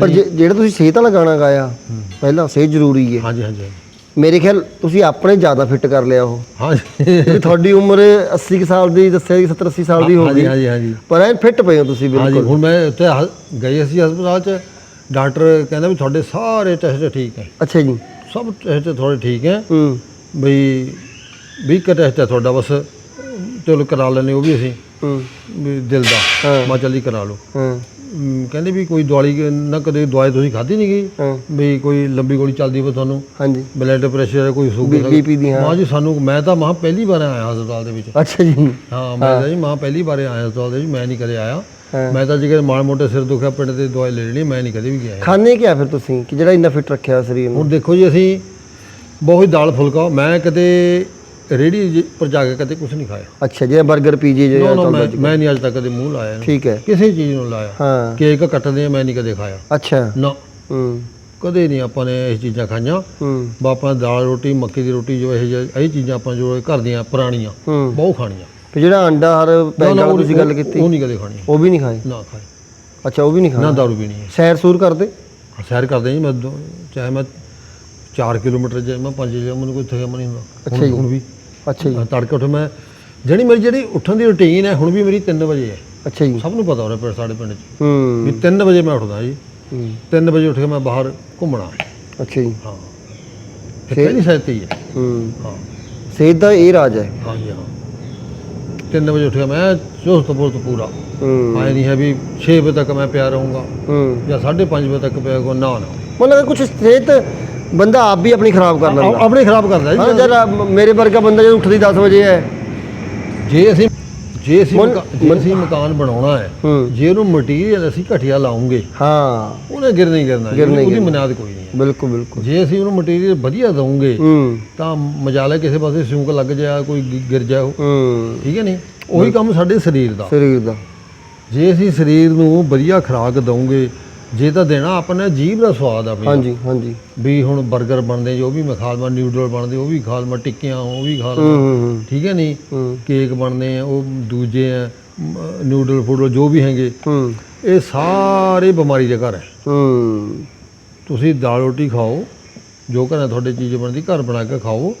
ਪਰ ਜੇ- ਜਿਹੜਾ ਤੁਸੀਂ ਸਿਹਤ ਵਾਲਾ ਗਾਣਾ ਗਾਇਆ ਪਹਿਲਾਂ ਸਿਹਤ ਜ਼ਰੂਰੀ ਹੈ। ਹਾਂਜੀ ਹਾਂਜੀ ਮੇਰੇ ਖਿਆਲ ਤੁਸੀਂ ਆਪਣੇ ਜ਼ਿਆਦਾ ਫਿੱਟ ਕਰ ਲਿਆ ਉਹ। ਹਾਂਜੀ। ਵੀ ਤੁਹਾਡੀ ਉਮਰ 80 ਕੁ ਸਾਲ ਦੀ ਦੱਸਿਆ ਕਿ 70 80 ਸਾਲ ਦੀ ਹੋ ਗਈ। ਹਾਂਜੀ ਹਾਂਜੀ ਪਰ ਐਨ ਫਿੱਟ ਪਏ ਹੋ ਤੁਸੀਂ ਹਾਂਜੀ ਬਿਲਕੁਲ। ਹੁਣ ਮੈਂ ਉੱਥੇ ਹ- ਗਏ ਸੀ ਹਸਪਤਾਲ 'ਚ। ਡਾਕਟਰ ਕਹਿੰਦਾ ਵੀ ਤੁਹਾਡੇ ਸਾਰੇ ਟੈਸਟ ਠੀਕ ਹੈ। ਅੱਛਾ ਜੀ। ਸਭ ਟੈਸਟ ਤੁਹਾਡੇ ਠੀਕ ਹੈ। ਹੂੰ। ਬਈ ਵੀ ਕ ਟੈਸਟ ਹੈ ਤੁਹਾਡਾ ਬਸ ਚਲੋ ਕਰਾ ਲੈਣੇ ਉਹ ਵੀ ਅਸੀਂ। ਹੂੰ। ਵੀ ਦਿਲ ਦਾ। ਹਾਂ। ਮਾ ਜਲਦੀ ਕਰਾ ਲਓ। ਹਾਂ। ਅਮ, ਕਹਿੰਦੇ ਵੀ ਕੋਈ ਦਵਾਈ ਨਾ ਕਦੇ ਦਵਾਈ ਤੁਸੀਂ ਖਾਧੀ ਨਹੀਂ ਗਈ ਹਾਂ। ਵੀ ਕੋਈ ਲੰਬੀ ਗੋਲੀ ਚੱਲਦੀ ਹੋਵੇ ਤੁਹਾਨੂੰ? ਹਾਂਜੀ। ਬਲੱਡ ਪ੍ਰੈਸ਼ਰ ਕੋਈ ਸ਼ੂਗਰ ਹੈ ਬੀਪੀ ਦੀ ਹਾਂ ਮਾਂ ਜੀ ਸਾਨੂੰ ਮੈਂ ਤਾਂ ਮਾਂ ਪਹਿਲੀ ਵਾਰ ਆਇਆ ਹਸਪਤਾਲ ਦੇ ਵਿੱਚ। ਅੱਛਾ ਜੀ। ਹਾਂ ਮੈਂ ਤਾਂ ਜੀ ਮਾਂ ਪਹਿਲੀ ਵਾਰ ਆਇਆ ਹਸਪਤਾਲ ਦੇ ਵਿੱਚ ਮੈਂ ਨਹੀਂ ਕਦੇ ਆਇਆ। ਹਾਂ। ਮੈਂ ਤਾਂ ਜਿਹੜੇ ਮਾੜਾ ਮੋਟੇ ਸਿਰ ਦੁਖਿਆ ਪਿੰਡ ਦੇ ਦਵਾਈ ਲੈ ਲੈਣੀ ਮੈਂ ਨਹੀਂ ਕਦੇ ਵੀ ਗਿਆ। ਖਾਣੇ ਕੀ ਆ ਫਿਰ ਤੁਸੀਂ? ਕਿ ਜਿਹੜਾ ਇੰਨਾ ਫਿੱਟ ਰੱਖਿਆ ਸਰੀਰ ਨੂੰ? ਹੁਣ ਦੇਖੋ ਜੀ ਅਸੀਂ ਬਹੁਤ ਹੀ ਦਾਲ ਫੁਲਕਾ ਮੈਂ ਕਦੇ ਰੇੜੀ ਪਰ ਜਾ ਕੇ ਕਦੇ ਕੁਝ ਨਹੀਂ ਖਾਇਆ। ਅੱਛਾ ਜਿਹੜਾ 버ਗਰ ਪੀਜੇ ਨਾ ਜਿਹੜਾ ਨਾ ਚੱਲਦਾ ਮੈਂ ਜੀ ਮੈਂ ਨਹੀਂ ਅੱਜ ਤੱਕ ਕਦੇ ਮੂੰਹ ਲਾਇਆ। ਇਹਨੂੰ। ਠੀਕ ਹੈ। ਕਿਸੇ ਚੀਜ਼ ਨੂੰ ਲਾਇਆ। ਹਾਂ। ਕੇਕ ਕੱਟਦੇ ਆ ਮੈਂ ਨਹੀਂ ਕਦੇ ਖਾਇਆ। ਅੱਛਾ। ਨਾ। ਹੂੰ। ਕਦੇ ਨਹੀਂ ਆਪਾਂ ਨੇ ਇਹ ਚੀਜ਼ਾਂ ਖਾਈਆਂ। ਹੂੰ। ਬਾਪਾ ਦਾਲ ਰੋਟੀ ਮੱਕੀ ਦੀ ਰੋਟੀ ਜੋ ਇਹ ਜਿਹੇ- ਇਹ ਚੀਜ਼ਾਂ ਆਪਾਂ ਜੋ ਘਰ ਦੀਆਂ ਪੁਰਾਣੀਆਂ ਹੂੰ। ਬਹੁਤ ਖਾਣੀਆਂ। ਫਿਰ ਜਿਹੜਾ ਅੰਡਾ ਹਰ ਨਾ, ਉਹ- ਤੁਸੀਂ ਗੱਲ ਕੀਤੀ? ਉਹ ਨਹੀਂ ਕਦੇ ਖਾਣੀ। ਉਹ ਵੀ ਨਹੀਂ ਖਾਏ? ਨਾ ਖਾਏ। ਅੱਛਾ ਉਹ ਵੀ ਨਹੀਂ ਨਾ ਖਾਣਾ ਦਾਰੂ ਪੀਣੀ ਹੈ। ਸੈਰ ਸੂਰ ਕਰਦੇ? ਸੈਰ ਕਰਦੇ ਜੀ। ਮੈਂ ਦੋ- ਚਾਹੇ ਮੈਂ 4 ਕਿਲੋਮੀਟਰ ਜੇ ਮੈਂ 5 ਜੇ ਮੈਨੂੰ ਕੋਈ ਥਕਾਮ ਨਹੀਂ ਹੁੰਦਾ। ਅੱਛਾ ਹੁਣ ਜੀ। ਹੁਣ ਵੀ। ਅੱਛਾ ਜੀ। ਤੜਕੇ ਉੱਠ ਮੈਂ ਜਿਹੜੀ ਮੇਰੀ ਜਿਹੜੀ ਉੱਠਣ ਦੀ ਰੁਟੀਨ ਹੈ ਹੁਣ ਵੀ ਮੇਰੀ 3 ਵਜੇ ਹੈ। ਅੱਛਾ ਜੀ। ਸਭ ਨੂੰ ਪਤਾ ਹੋ ਰਿਹਾ ਸਾਡੇ ਪਿੰਡ 'ਚ। ਹੂੰ। ਵੀ 3 ਵਜੇ ਮੈਂ ਉੱਠਦਾ ਜੀ। ਹੂੰ। 3 ਵਜੇ ਉੱਠ ਕੇ ਮੈਂ ਬਾਹਰ ਘੁੰਮਣਾ। ਅੱਛਾ ਜੀ। ਹਾਂ। ਫਿਰ ਪਹਿਲੀ ਸਾਈਡ ਤੇ ਹੀ ਹੈ। ਹੂੰ। ਸਿਹਤ ਦਾ ਇਹ ਰਾਜ ਹੈ। ਹਾਂ ਜੀ ਹਾਂ। 3 ਵਜੇ ਉੱਠ ਕੇ ਮੈਂ ਚੁਸਤ ਪੁਰਤ ਪੂਰਾ। ਹੂੰ। ਆਏ ਨਹੀਂ ਹੈ ਵੀ 6 ਵਜੇ ਤੱਕ ਮੈਂ ਪਿਆ ਰਹੂੰਗਾ ਹੂੰ। ਜਾਂ 5:30 ਵਜੇ ਤੱਕ ਪਿਆ ਰਹੂੰਗਾ ਨਾ ਨਾ। ਮਤਲਬ ਕੁਝ ਸਿਹਤ ਬੰਦਾ ਆਪ ਵੀ ਆਪਣੀ ਖਰਾਬ ਕਰ ਲੈਂਦਾ। ਆਪਣੇ ਖਰਾਬ ਕਰਦਾ ਹਾਂ ਜੀ ਜਦ ਮੇਰੇ ਵਰਗਾ ਬੰਦਾ ਜਦ ਉੱਠਦੀ 10 ਵਜੇ ਹੈ। ਜੇ ਅਸੀਂ ਜੇ ਅਸੀਂ ਮਨ- ਮਕਾ- ਜੇ ਅਸੀਂ ਮਕਾਨ ਬਣਾਉਣਾ ਹੈ ਜੇ ਉਹਨੂੰ ਮਟੀਰੀਅਲ ਅਸੀਂ ਘਟੀਆ ਲਾਉਂਗੇ ਹਾਂ। ਉਹਨੇ ਗਿਰ ਨਹੀਂ ਨਹੀਂ ਉਹਦੀ। ਬੁਨਿਆਦ ਕੋਈ ਨਹੀਂ ਬਿਲਕੁਲ ਬਿਲਕੁਲ। ਜੇ ਅਸੀਂ ਉਹਨੂੰ ਮਟੀਰੀਅਲ ਵਧੀਆ ਦਵਾਂਗੇ ਤਾਂ ਮਜਾਲਾ ਕਿਸੇ ਪਾਸੇ ਸਿਉਂਕ ਲੱਗ ਜਾ ਕੋਈ ਗਿਰ ਜਾ ਉਹ। ਹੂੰ। ਠੀਕ ਹੈ ਨਹੀਂ ਉਹੀ ਕੰਮ ਸਾਡੇ ਸਰੀਰ ਦਾ। ਸਰੀਰ ਦਾ। ਜੇ ਅਸੀਂ ਸਰੀਰ ਨੂੰ ਵਧੀਆ ਖੁਰਾਕ ਦਵਾਂਗੇ ਜੇ ਤਾਂ ਦੇਣਾ ਆਪਣਾ ਜੀਭ ਦਾ ਸਵਾਦ ਆ ਵੀ ਹਾਂਜੀ ਹਾਂਜੀ। ਵੀ ਹੁਣ 버ਗਰ ਬਣਦੇ ਜੋ ਵੀ ਮੈਂ ਖਾ ਲਵਾਂ ਨਿਊਡਲ ਬਣਦੇ ਉਹ ਵੀ ਖਾ ਲਵਾਂ ਟਿੱਕੀਆਂ ਉਹ ਵੀ ਖਾ ਲਵਾਂ ਠੀਕ ਹੈ ਨਹੀਂ ਕੇਕ ਬਣਦੇ ਆ ਉਹ ਦੂਜੇ ਆ ਨਿਊਡਲ ਫੂਡਲ ਜੋ ਵੀ ਹੈਗੇ। ਇਹ ਸਾਰੇ ਬਿਮਾਰੀ ਦੇ ਘਰ ਹੈ। ਤੁਸੀਂ ਦਾਲ ਰੋਟੀ ਖਾਓ ਜੋ ਘਰਾਂ ਤੁਹਾਡੇ ਚੀਜ਼ ਬਣਦੀ ਘਰ ਬਣਾ ਕੇ ਖਾਓ।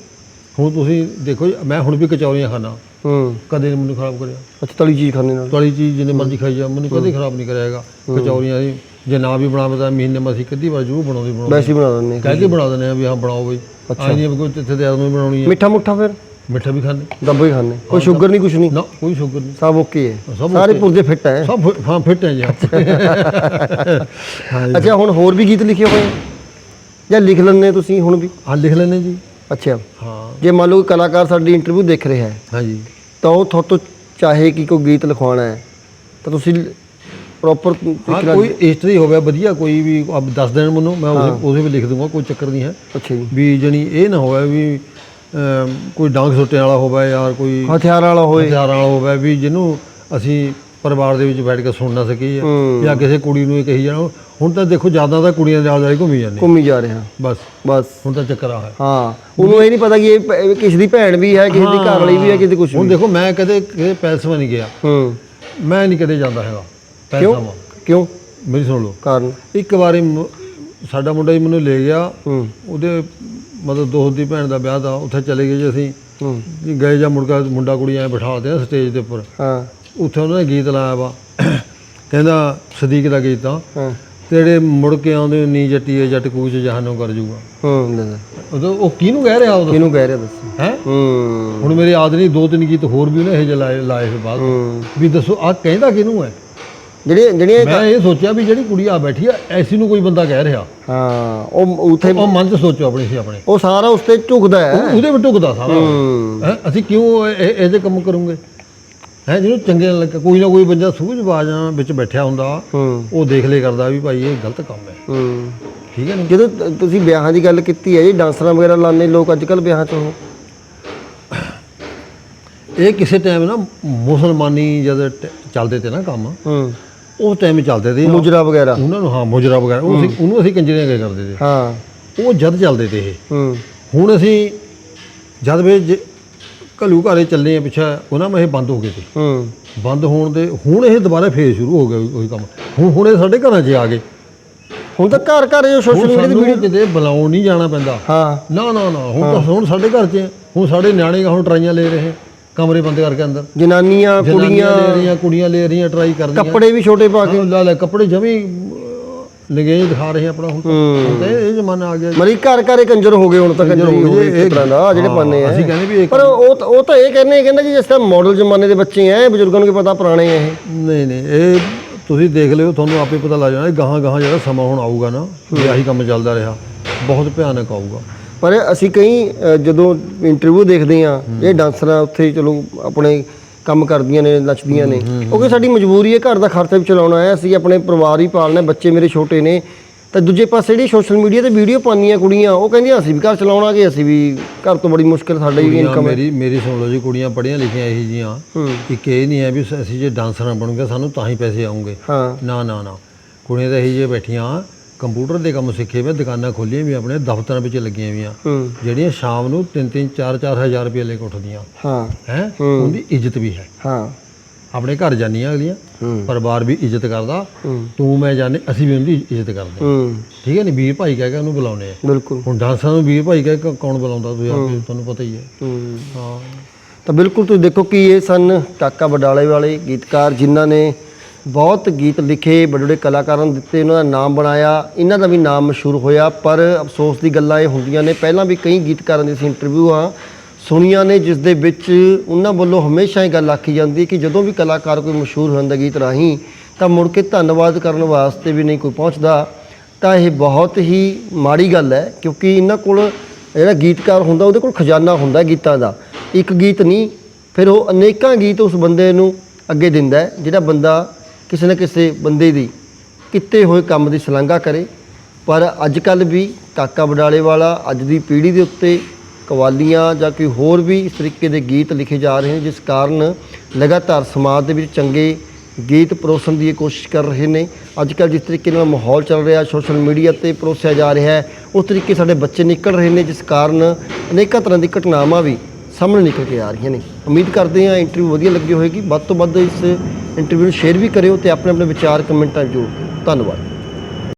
ਹੁਣ ਤੁਸੀਂ ਦੇਖੋ ਮੈਂ ਹੁਣ ਵੀ ਕਚੌਰੀਆਂ ਖਾਣਾ ਹੂੰ। ਕਦੇ ਮੈਨੂੰ ਖਰਾਬ ਕਰਿਆ। ਅੱਛਾ ਤਲੀ ਚੀਜ਼ ਖਾਣੇ ਨਾਲ। ਤਲੀ ਚੀਜ਼ ਜਿੰਨੇ ਮਰਜ਼ੀ ਖਾਈ ਜਾ ਮੈਨੂੰ ਕਦੇ ਖਰਾਬ ਨਹੀਂ ਕਰਿਆਗਾ ਕਚੌਰੀਆਂ ਦੀ ਜੇ ਨਾ ਵੀ ਬਣਾਵੇ ਤਾਂ ਮਹੀਨੇ ਮਾ ਅਸੀਂ ਕਿੱਦੀ ਵਾਰ ਜ਼ਰੂਰ ਬਣਾਉਂਦੇ ਬਣਾਉਂਦੇ। ਵੈਸੇ ਬਣਾ ਦਿੰਦੇ। ਕਹਿ ਕੇ ਬਣਾ ਦਿੰਦੇ ਆ ਵੀ ਹਾਂ ਬਣਾਓ ਬਈ। ਆਈ ਨਹੀਂ ਕੋਈ ਇੱਥੇ ਤੇ ਆਦਮੀ ਬਣਾਉਣੀ ਹੈ। ਮਿੱਠਾ ਮੁੱਠਾ ਫਿਰ? ਮਿੱਠਾ ਵੀ ਖਾਂਦੇ। ਦੱਬੋ ਹੀ ਖਾਣੇ ਕੋਈ ਸ਼ੂਗਰ ਨਹੀਂ ਕੁਛ ਨਹੀਂ? ਨਾ ਕੋਈ ਸ਼ੂਗਰ ਨਹੀਂ। ਸਭ ਓਕੇ ਹੈ। ਸਾਰੇ ਪੁਰਜੇ ਫਿੱਟ ਹੈ। ਸਭ ਹਾਂ ਫਿੱਟ ਹੈ ਜੀ। ਅੱਛਾ। ਹੁਣ ਹੋਰ ਵੀ ਗੀਤ ਲਿਖੇ ਹੋਏ? ਜਾਂ ਲਿਖ ਲੈਂਦੇ ਤੁਸੀਂ ਹੁਣ ਵੀ? ਹਾਂ ਲਿਖ ਲੈਣੇ ਜੀ। ਅੱਛਾ। ਹਾਂ। ਜੇ ਮੰਨ ਲਓ ਕੋਈ ਕਲਾਕਾਰ ਸਾਡੀ ਇੰਟਰਵਿਊ ਦੇਖ ਰਿਹਾ ਹੈ ਹਾਂਜੀ। ਤਾਂ ਉਹ ਤੁਹਾਡੇ ਤੋਂ ਚਾਹੇ ਕਿ ਕੋਈ ਗੀਤ ਲਿਖਵਾਉਣਾ ਹੈ ਤਾਂ ਤੁਸੀਂ ਪ੍ਰੋਪਰ ਹਾਂ ਕੋਈ ਹਿਸਟਰੀ ਹੋਵੇ ਵਧੀਆ ਕੋਈ ਵੀ ਅਬ ਦੱਸ ਦੇਣ ਮੈਨੂੰ ਮੈਂ ਉਹਦੇ ਵੀ ਲਿਖ ਦੂੰਗਾ ਕੋਈ ਚੱਕਰ ਨਹੀਂ ਹੈ। ਅੱਛਾ ਜੀ। ਵੀ ਜਣੀ ਇਹ ਨਾ ਹੋਵੇ ਵੀ ਕੋਈ ਡਾਂਗ ਸੁੱਟਣ ਵਾਲਾ ਹੋਵੇ ਯਾਰ ਕੋਈ ਹਥਿਆਰ ਵਾਲਾ ਹੋਏ ਹਥਿਆਰਾਂ ਵਾਲਾ ਹੋਵੇ ਵੀ ਜਿਹਨੂੰ ਅਸੀਂ ਪਰਿਵਾਰ ਦੇ ਵਿੱਚ ਬੈਠ ਕੇ ਸੁਣ ਨਾ ਸਕੀਏ ਹੂੰ। ਜਾਂ ਕਿਸੇ ਕੁੜੀ ਨੂੰ ਇਹ ਕਹੀ ਜਾਣਾ ਹੁਣ ਤਾਂ ਦੇਖੋ ਜ਼ਿਆਦਾ ਤਾਂ ਕੁੜੀਆਂ ਦੇ ਨਾਲ ਹੀ ਘੁੰਮੀ ਜਾਂਦੇ ਘੁੰਮੀ ਜਾ ਰਿਹਾ ਬਸ। ਬਸ। ਹੁਣ ਤਾਂ ਚੱਕਰ ਆ ਹੈ ਹਾਂ। ਉਹਨੂੰ ਇਹ ਨਹੀਂ ਪਤਾ ਕਿ ਇਹ ਕਿਸੇ ਦੀ ਭੈਣ ਵੀ ਹੈ ਕਿਸੇ ਦੀ ਘਰ ਵਾਲੀ ਵੀ ਹੈ ਕਿਸੇ ਦੀ ਕੁਛ ਹੁਣ ਦੇਖੋ ਮੈਂ ਕਦੇ ਕਿਸੇ ਪੈਲਸ ਵਿੱਚ ਨਹੀਂ ਗਿਆ। ਹੂੰ। ਮੈਂ ਨਹੀਂ ਕਦੇ ਜਾਂਦਾ ਹੈਗਾ ਕਿਉਂ? ਪੈਲਸਾਂ ਵਿੱਚ ਕਿਉਂ? ਮੇਰੀ ਸੁਣ ਲਓ। ਕਾਰਨ? ਇੱਕ ਵਾਰੀ ਸਾਡਾ ਮੁੰਡਾ ਜੀ ਮੈਨੂੰ ਲੈ ਗਿਆ। ਹੂੰ। ਉਹਦੇ ਮਤਲਬ ਦੋਸਤ ਦੀ ਭੈਣ ਦਾ ਵਿਆਹ ਦਾ ਉੱਥੇ ਚਲੇ ਗਏ ਜੀ ਅਸੀਂ। ਹੂੰ। ਗਏ ਜਾਂ ਮੁੰਡਾ ਮੁੰਡਾ ਕੁੜੀ ਐ ਬਿਠਾਤੇ ਆ ਸਟੇਜ ਦੇ ਉੱਪਰ। ਹਾਂ। ਉੱਥੇ ਉਹਨਾਂ ਨੇ ਗੀਤ ਲਾਇਆ ਵਾ। ਕਹਿੰਦਾ ਸਦੀਕ ਦਾ ਗੀਤ ਆ। ਹਾਂ। ਤੇਰੇ ਮੁੜ ਕੇ ਆਉਂਦੇ ਨੀ ਜੱਟੀਏ ਜੱਟ ਕੂਚ ਜਹਾਨੋਂ ਕਰ ਜੂਗਾ। ਹੂੰ ਲੈ ਲੈ। ਉਦੋਂ ਉਹ ਕਿਹਨੂੰ ਕਹਿ ਰਿਹਾ ਉਦੋਂ? ਕਿਹਨੂੰ ਕਹਿ ਰਿਹਾ ਦੱਸ। ਹੈ? ਹੂੰ। ਹੁਣ ਮੇਰੇ ਯਾਦ ਨਹੀਂ ਦੋ ਤਿੰਨ ਗੀਤ ਹੋਰ ਵੀ ਉਹਨੇ ਇਹ ਜਿਹੇ ਲਾਏ ਲਾਏ ਫਿਰ ਬਾਅਦ ਵੀ ਦੱਸੋ ਆ ਕਹਿੰਦਾ ਕਿਹਨੂੰ ਹੈ? ਜਿਹੜੀਆਂ ਜਿਹੜੀਆਂ ਮੈਂ ਇਹ ਸੋਚਿਆ ਵੀ ਜਿਹੜੀ ਕੁੜੀ ਆ ਬੈਠੀ ਆ ਐਸੀ ਨੂੰ ਕੋਈ ਬੰਦਾ ਕਹਿ ਰਿਹਾ। ਹਾਂ ਉਹ ਉਥੇ ਉਹ ਮਨ 'ਚ ਸੋਚੋ ਆਪਣੀ ਸੀ ਆਪਣੇ। ਉਹ ਸਾਰਾ ਉਸ ਤੇ ਝੁਕਦਾ ਹੈ। ਉਹ- ਉਹਦੇ ਵਿੱਚ ਟੁਕਦਾ ਸਾਰਾ। ਹੂੰ। ਅਸੀਂ ਕਿਉਂ ਇਹ- ਇਹਦੇ ਕੰਮ ਕਰੂੰਗੇ? ਹੈ ਜਿਹਨੂੰ ਚੰਗੇ ਲੱਗਾ ਕੋਈ ਨਾ ਕੋਈ ਬੰਦਾ ਸੂਝਵਾਜ਼ਾਂ ਵਿੱਚ ਬੈਠਾ ਹੁੰਦਾ ਹੂੰ। ਉਹ ਦੇਖ ਲੇ ਕਰਦਾ ਵੀ ਭਾਈ ਇਹ ਗਲਤ ਕੰਮ ਹੈ। ਹੂੰ। ਠੀਕ ਹੈ ਨਾ? ਜਦੋਂ ਤ- ਤੁਸੀਂ ਵਿਆਹਾਂ ਦੀ ਗੱਲ ਕੀਤੀ ਹੈ ਜੀ ਡਾਂਸਰਾਂ ਵਗੈਰਾ ਲਾਉਂਦੇ ਲੋਕ ਅੱਜ ਕੱਲ ਵਿਆਹਾਂ 'ਚ? ਉਹ ਇਹ ਕਿਸੇ ਟਾਈਮ ਨਾ ਮੁਸਲਮਾਨੀ ਜਦ ਟ- ਚੱਲਦੇ ਤੇ ਨਾ ਕੰਮ ਹੂੰ। ਉਸ ਟਾਈਮ ਚੱਲਦੇ ਤੇ ਮੁਜਰਾ ਵਗੈਰਾ। ਉਹਨਾਂ ਨੂੰ ਹਾਂ ਮੁਜਰਾ ਵਗੈਰਾ ਉਹ ਅਸੀਂ ਉਹਨੂੰ ਅਸੀਂ ਕੰਜਰੀਆਂ ਕਹਿ ਕਰਦੇ ਤੇ। ਹਾਂ। ਉਹ ਜਦ ਚੱਲਦੇ ਤੇ ਇਹ। ਹੂੰ। ਹੁਣ ਅਸੀਂ ਜਦ ਵੇ ਜ- ਘੱਲੂ ਘਾਰੇ ਚੱਲੇ ਆ ਪਿੱਛੇ ਉਹਨਾਂ ਮੈਂ ਇਹ ਬੰਦ ਹੋ ਗਏ ਤੇ। ਹੂੰ। ਬੰਦ ਹੋਣ ਦੇ ਹੁਣ ਇਹ ਦੁਬਾਰਾ ਫੇਰ ਸ਼ੁਰੂ ਹੋ ਗਿਆ ਉਹੀ ਕੰਮ। ਹੁਣ ਹੁਣ ਇਹ ਸਾਡੇ ਘਰਾਂ 'ਚ ਆ ਗਏ। ਹੁਣ ਤਾਂ ਘਰ ਘਰ ਸੋਸ਼ਲ ਮੀਡੀਆ ਦੀ ਸਾਨੂੰ ਕਿਤੇ ਬੁਲਾਉਣ ਨਹੀਂ ਜਾਣਾ ਪੈਂਦਾ। ਹਾਂ। ਨਾ ਨਾ ਨਾ ਹੁਣ ਤਾਂ ਹੁਣ ਸਾਡੇ ਘਰ 'ਚ। ਹੁਣ ਸਾਡੇ ਨਿਆਣੇ ਹੁਣ ਟਰਾਈਆਂ ਲੈ ਰਹੇ ਕਮਰੇ ਬੰਦ ਕਰਕੇ ਅੰਦਰ। ਜਨਾਨੀਆਂ ਜਨਾਨੀਆਂ ਕੁੜੀਆਂ ਲੈ ਰਹੀਆਂ ਕੁੜੀਆਂ ਲੈ ਰਹੀਆਂ ਟਰਾਈ ਕਰਦੀਆਂ। ਕੱਪੜੇ ਵੀ ਛੋਟੇ ਪਾ ਕੇ। ਹਾਂ, ਲੈ ਲੈ ਕੱਪੜੇ ਜਮੀ ਲਗੇਜ ਦਿਖਾ ਰਹੇ ਆਪਣਾ ਹੁਣ ਤਾਂ। ਇਹ ਇਹ ਜ਼ਮਾਨਾ ਆ ਗਿਆ ਮਰੀ ਘਰ ਘਰੇ ਕੰਜਰ ਹੋ ਗਏ ਹੁਣ ਤਾਂ ਕੰਜਰ ਹੋ ਗਏ ਇਹ- ਇੱਕ ਤਰ੍ਹਾਂ ਦਾ ਜਿਹੜੇ ਪਾਣੇ ਆ। ਅਸੀਂ ਕਹਿੰਦੇ ਵੀ ਪਰ ਉਹ ਤਾਂ- ਉਹ ਤਾਂ ਇਹ ਕਹਿੰਦੇ ਕਹਿੰਦਾ ਜੀ ਜਿਸ ਤਰ੍ਹਾਂ ਮਾਡਲ ਜ਼ਮਾਨੇ ਦੇ ਬੱਚੇ ਐ ਬਜ਼ੁਰਗਾਂ ਨੂੰ ਕੀ ਪਤਾ ਪੁਰਾਣੇ ਆ ਇਹ? ਨਹੀਂ ਨਹੀਂ ਇਹ ਤੁਸੀਂ ਦੇਖ ਲਿਓ ਤੁਹਾਨੂੰ ਆਪੇ ਪਤਾ ਲੱਗ ਜਾਣਾ ਇਹ ਗਾਹਾਂ ਗਾਹਾਂ ਜਿਹੜਾ ਸਮਾਂ ਹੁਣ ਆਊਗਾ ਨਾ ਵੀ ਆਹੀ ਕੰਮ ਚੱਲਦਾ ਰਿਹਾ ਬਹੁਤ ਭਿਆਨਕ ਆਊਗਾ। ਪਰ ਅਸੀਂ ਕਈ ਅ, ਜਦੋਂ ਇੰਟਰਵਿਊ ਦੇਖਦੇ ਆ ਇਹ ਡਾਂਸਰਾਂ ਉੱਥੇ ਚਲੋ ਆਪਣੇ ਕੰਮ ਕਰਦੀਆਂ ਨੇ ਨੱਚਦੀਆਂ ਨੇ। ਕਿਉਂਕਿ ਸਾਡੀ ਮਜਬੂਰੀ ਹੈ ਘਰ ਦਾ ਖਰਚਾ ਵੀ ਚਲਾਉਣਾ ਹੈ ਅਸੀਂ ਆਪਣੇ ਪਰਿਵਾਰ ਹੀ ਪਾਲਣਾ ਬੱਚੇ ਮੇਰੇ ਛੋਟੇ ਨੇ। ਤਾਂ ਦੂਜੇ ਪਾਸੇ ਜਿਹੜੀ ਸੋਸ਼ਲ ਮੀਡੀਆ ਤੇ ਵੀਡੀਓ ਪਾਉਂਦੀਆਂ ਕੁੜੀਆਂ ਉਹ ਕਹਿੰਦੀਆਂ ਅਸੀਂ ਵੀ ਘਰ ਚਲਾਉਣਾਗੇ ਅਸੀਂ ਵੀ ਘਰ ਤੋਂ ਬੜੀ ਮੁਸ਼ਕਿਲ ਸਾਡੇ ਵੀ ਇਨਕਮ ਹੈ। ਮੇਰੀ ਮੇਰੀ ਸੁਣ ਲਓ ਜੀ ਕੁੜੀਆਂ ਪੜ੍ਹੀਆਂ ਲਿਖੀਆਂ ਇਹੀ ਜੀਆਂ ਇੱਕ ਇਹ ਨਹੀਂ ਹੈ ਵੀ ਅਸੀਂ ਜੇ ਡਾਂਸਰਾਂ ਬਣੂਗੇ ਸਾਨੂੰ ਤਾਂ ਹੀ ਪੈਸੇ ਆਉਂਗੇ ਹਾਂ। ਨਾ ਨਾ ਨਾ। ਕੁੜੀਆਂ ਤਾਂ ਇਹੀ ਜਿਹੇ ਬੈਠੀਆਂ ਕੰਪਿਊਟਰ ਦੇ ਕੰਮ ਸਿੱਖੇ ਵੇ ਦੁਕਾਨਾਂ ਖੋਲੀਆਂ ਵੀ ਆਪਣੇ ਦਫ਼ਤਰਾਂ ਵਿੱਚ ਲੱਗੀਆਂ ਵੀਆਂ। ਹੂੰ। ਜਿਹੜੀਆਂ ਸ਼ਾਮ ਨੂੰ 3-3 4-4 ਹਜ਼ਾਰ ਰੁਪਏ ਲੈ ਕੇ ਉੱਠਦੀਆਂ। ਹਾਂ। ਹੈ? ਉਹਦੀ ਇੱਜ਼ਤ ਵੀ ਹੈ। ਹਾਂ। ਆਪਣੇ ਘਰ ਜਾਂਦੀਆਂ ਅਗਲੀਆਂ। ਪਰਿਵਾਰ ਵੀ ਇੱਜ਼ਤ ਕਰਦਾ। ਤੂੰ ਮੈਂ ਜਾਣੇ ਅਸੀਂ ਵੀ ਉਹਦੀ ਇੱਜ਼ਤ ਕਰਦੇ ਠੀਕ ਹੈ ਨਹੀਂ ਵੀਰ ਭਾਈ ਕਹਿ ਕੇ ਉਹਨੂੰ ਬੁਲਾਉਨੇ ਆ ਬਿਲਕੁਲ। ਹੁਣ ਡਾਂਸਰਾਂ ਨੂੰ ਵੀਰ ਭਾਈ ਕਹਿ ਕੇ ਕੌਣ ਬੁਲਾਉਂਦਾ? ਤੁਸੀਂ ਆਪੇ ਤੁਹਾਨੂੰ ਪਤਾ ਹੀ ਹੈ। ਹੂੰ। ਹਾਂ। ਤਾਂ ਬਿਲਕੁਲ ਤੁਸੀਂ ਦੇਖੋ ਕਿ ਇਹ ਸਨ। ਕਾਕਾ ਬਡਾਲੇ ਵਾਲੇ ਗੀਤਕਾਰ ਜਿਨ੍ਹਾਂ ਨੇ ਬਹੁਤ ਗੀਤ ਲਿਖੇ, ਵੱਡੇ ਵੱਡੇ ਕਲਾਕਾਰਾਂ ਨੂੰ ਦਿੱਤੇ, ਉਹਨਾਂ ਦਾ ਨਾਮ ਬਣਾਇਆ। ਇਹਨਾਂ ਦਾ ਵੀ ਨਾਮ ਮਸ਼ਹੂਰ ਹੋਇਆ, ਪਰ ਅਫਸੋਸ ਦੀ ਗੱਲਾਂ ਇਹ ਹੁੰਦੀਆਂ ਨੇ, ਪਹਿਲਾਂ ਵੀ ਕਈ ਗੀਤਕਾਰਾਂ ਦੀ ਅਸੀਂ ਇੰਟਰਵਿਊਆਂ ਸੁਣੀਆਂ ਨੇ, ਜਿਸ ਦੇ ਵਿੱਚ ਉਹਨਾਂ ਵੱਲੋਂ ਹਮੇਸ਼ਾ ਇਹ ਗੱਲ ਆਖੀ ਜਾਂਦੀ ਕਿ ਜਦੋਂ ਵੀ ਕਲਾਕਾਰ ਕੋਈ ਮਸ਼ਹੂਰ ਹੁੰਦਾ ਗੀਤ ਰਾਹੀਂ, ਤਾਂ ਮੁੜ ਕੇ ਧੰਨਵਾਦ ਕਰਨ ਵਾਸਤੇ ਵੀ ਨਹੀਂ ਕੋਈ ਪਹੁੰਚਦਾ। ਤਾਂ ਇਹ ਬਹੁਤ ਹੀ ਮਾੜੀ ਗੱਲ ਹੈ, ਕਿਉਂਕਿ ਇਹਨਾਂ ਕੋਲ ਜਿਹੜਾ ਗੀਤਕਾਰ ਹੁੰਦਾ, ਉਹਦੇ ਕੋਲ ਖਜ਼ਾਨਾ ਹੁੰਦਾ ਗੀਤਾਂ ਦਾ। ਇੱਕ ਗੀਤ ਨਹੀਂ, ਫਿਰ ਉਹ ਅਨੇਕਾਂ ਗੀਤ ਉਸ ਬੰਦੇ ਨੂੰ ਅੱਗੇ ਦਿੰਦਾ ਜਿਹੜਾ ਬੰਦਾ ਕਿਸੇ ਨਾ ਕਿਸੇ ਬੰਦੇ ਦੀ ਕਿਤੇ ਹੋਏ ਕੰਮ ਦੀ ਸ਼ਲਾਘਾ ਕਰੇ। ਪਰ ਅੱਜ ਕੱਲ ਵੀ ਕਾਕਾ ਬਡਾਲੇ ਵਾਲਾ ਅੱਜ ਦੀ ਪੀੜ੍ਹੀ ਦੇ ਉੱਤੇ ਕਵਾਲੀਆਂ ਜਾਂ ਕੋਈ ਹੋਰ ਵੀ ਇਸ ਤਰੀਕੇ ਦੇ ਗੀਤ ਲਿਖੇ ਜਾ ਰਹੇ ਨੇ, ਜਿਸ ਕਾਰਨ ਲਗਾਤਾਰ ਸਮਾਜ ਦੇ ਵਿੱਚ ਚੰਗੇ ਗੀਤ ਪਰੋਸਣ ਦੀ ਇਹ ਕੋਸ਼ਿਸ਼ ਕਰ ਰਹੇ ਨੇ। ਅੱਜ ਕੱਲ੍ਹ ਜਿਸ ਤਰੀਕੇ ਨਾਲ ਮਾਹੌਲ ਚੱਲ ਰਿਹਾ, ਸੋਸ਼ਲ ਮੀਡੀਆ ਤੇ ਪਰੋਸਿਆ ਜਾ ਰਿਹਾ ਹੈ, ਉਸ ਤਰੀਕੇ ਸਾਡੇ ਬੱਚੇ ਨਿਕਲ ਰਹੇ ਨੇ, ਜਿਸ ਕਾਰਨ ਅਨੇਕਾਂ ਤਰ੍ਹਾਂ ਦੀ ਘਟਨਾਵਾਂ ਵੀ ਸਾਹਮਣੇ ਨਿਕਲ ਕੇ ਆ ਰਹੀਆਂ ਨੇ। ਉਮੀਦ ਕਰਦੇ ਹਾਂ ਇੰਟਰਵਿਊ ਵਧੀਆ ਲੱਗੀ ਹੋਵੇਗੀ। ਵੱਧ ਤੋਂ ਵੱਧ ਇਸ ਇੰਟਰਵਿਊ ਨੂੰ ਸ਼ੇਅਰ ਵੀ ਕਰਿਓ ਤੇ ਆਪਣੇ ਆਪਣੇ ਵਿਚਾਰ, ਕਮੈਂਟਾਂ 'ਚ ਦਿਓ ਧੰਨਵਾਦ।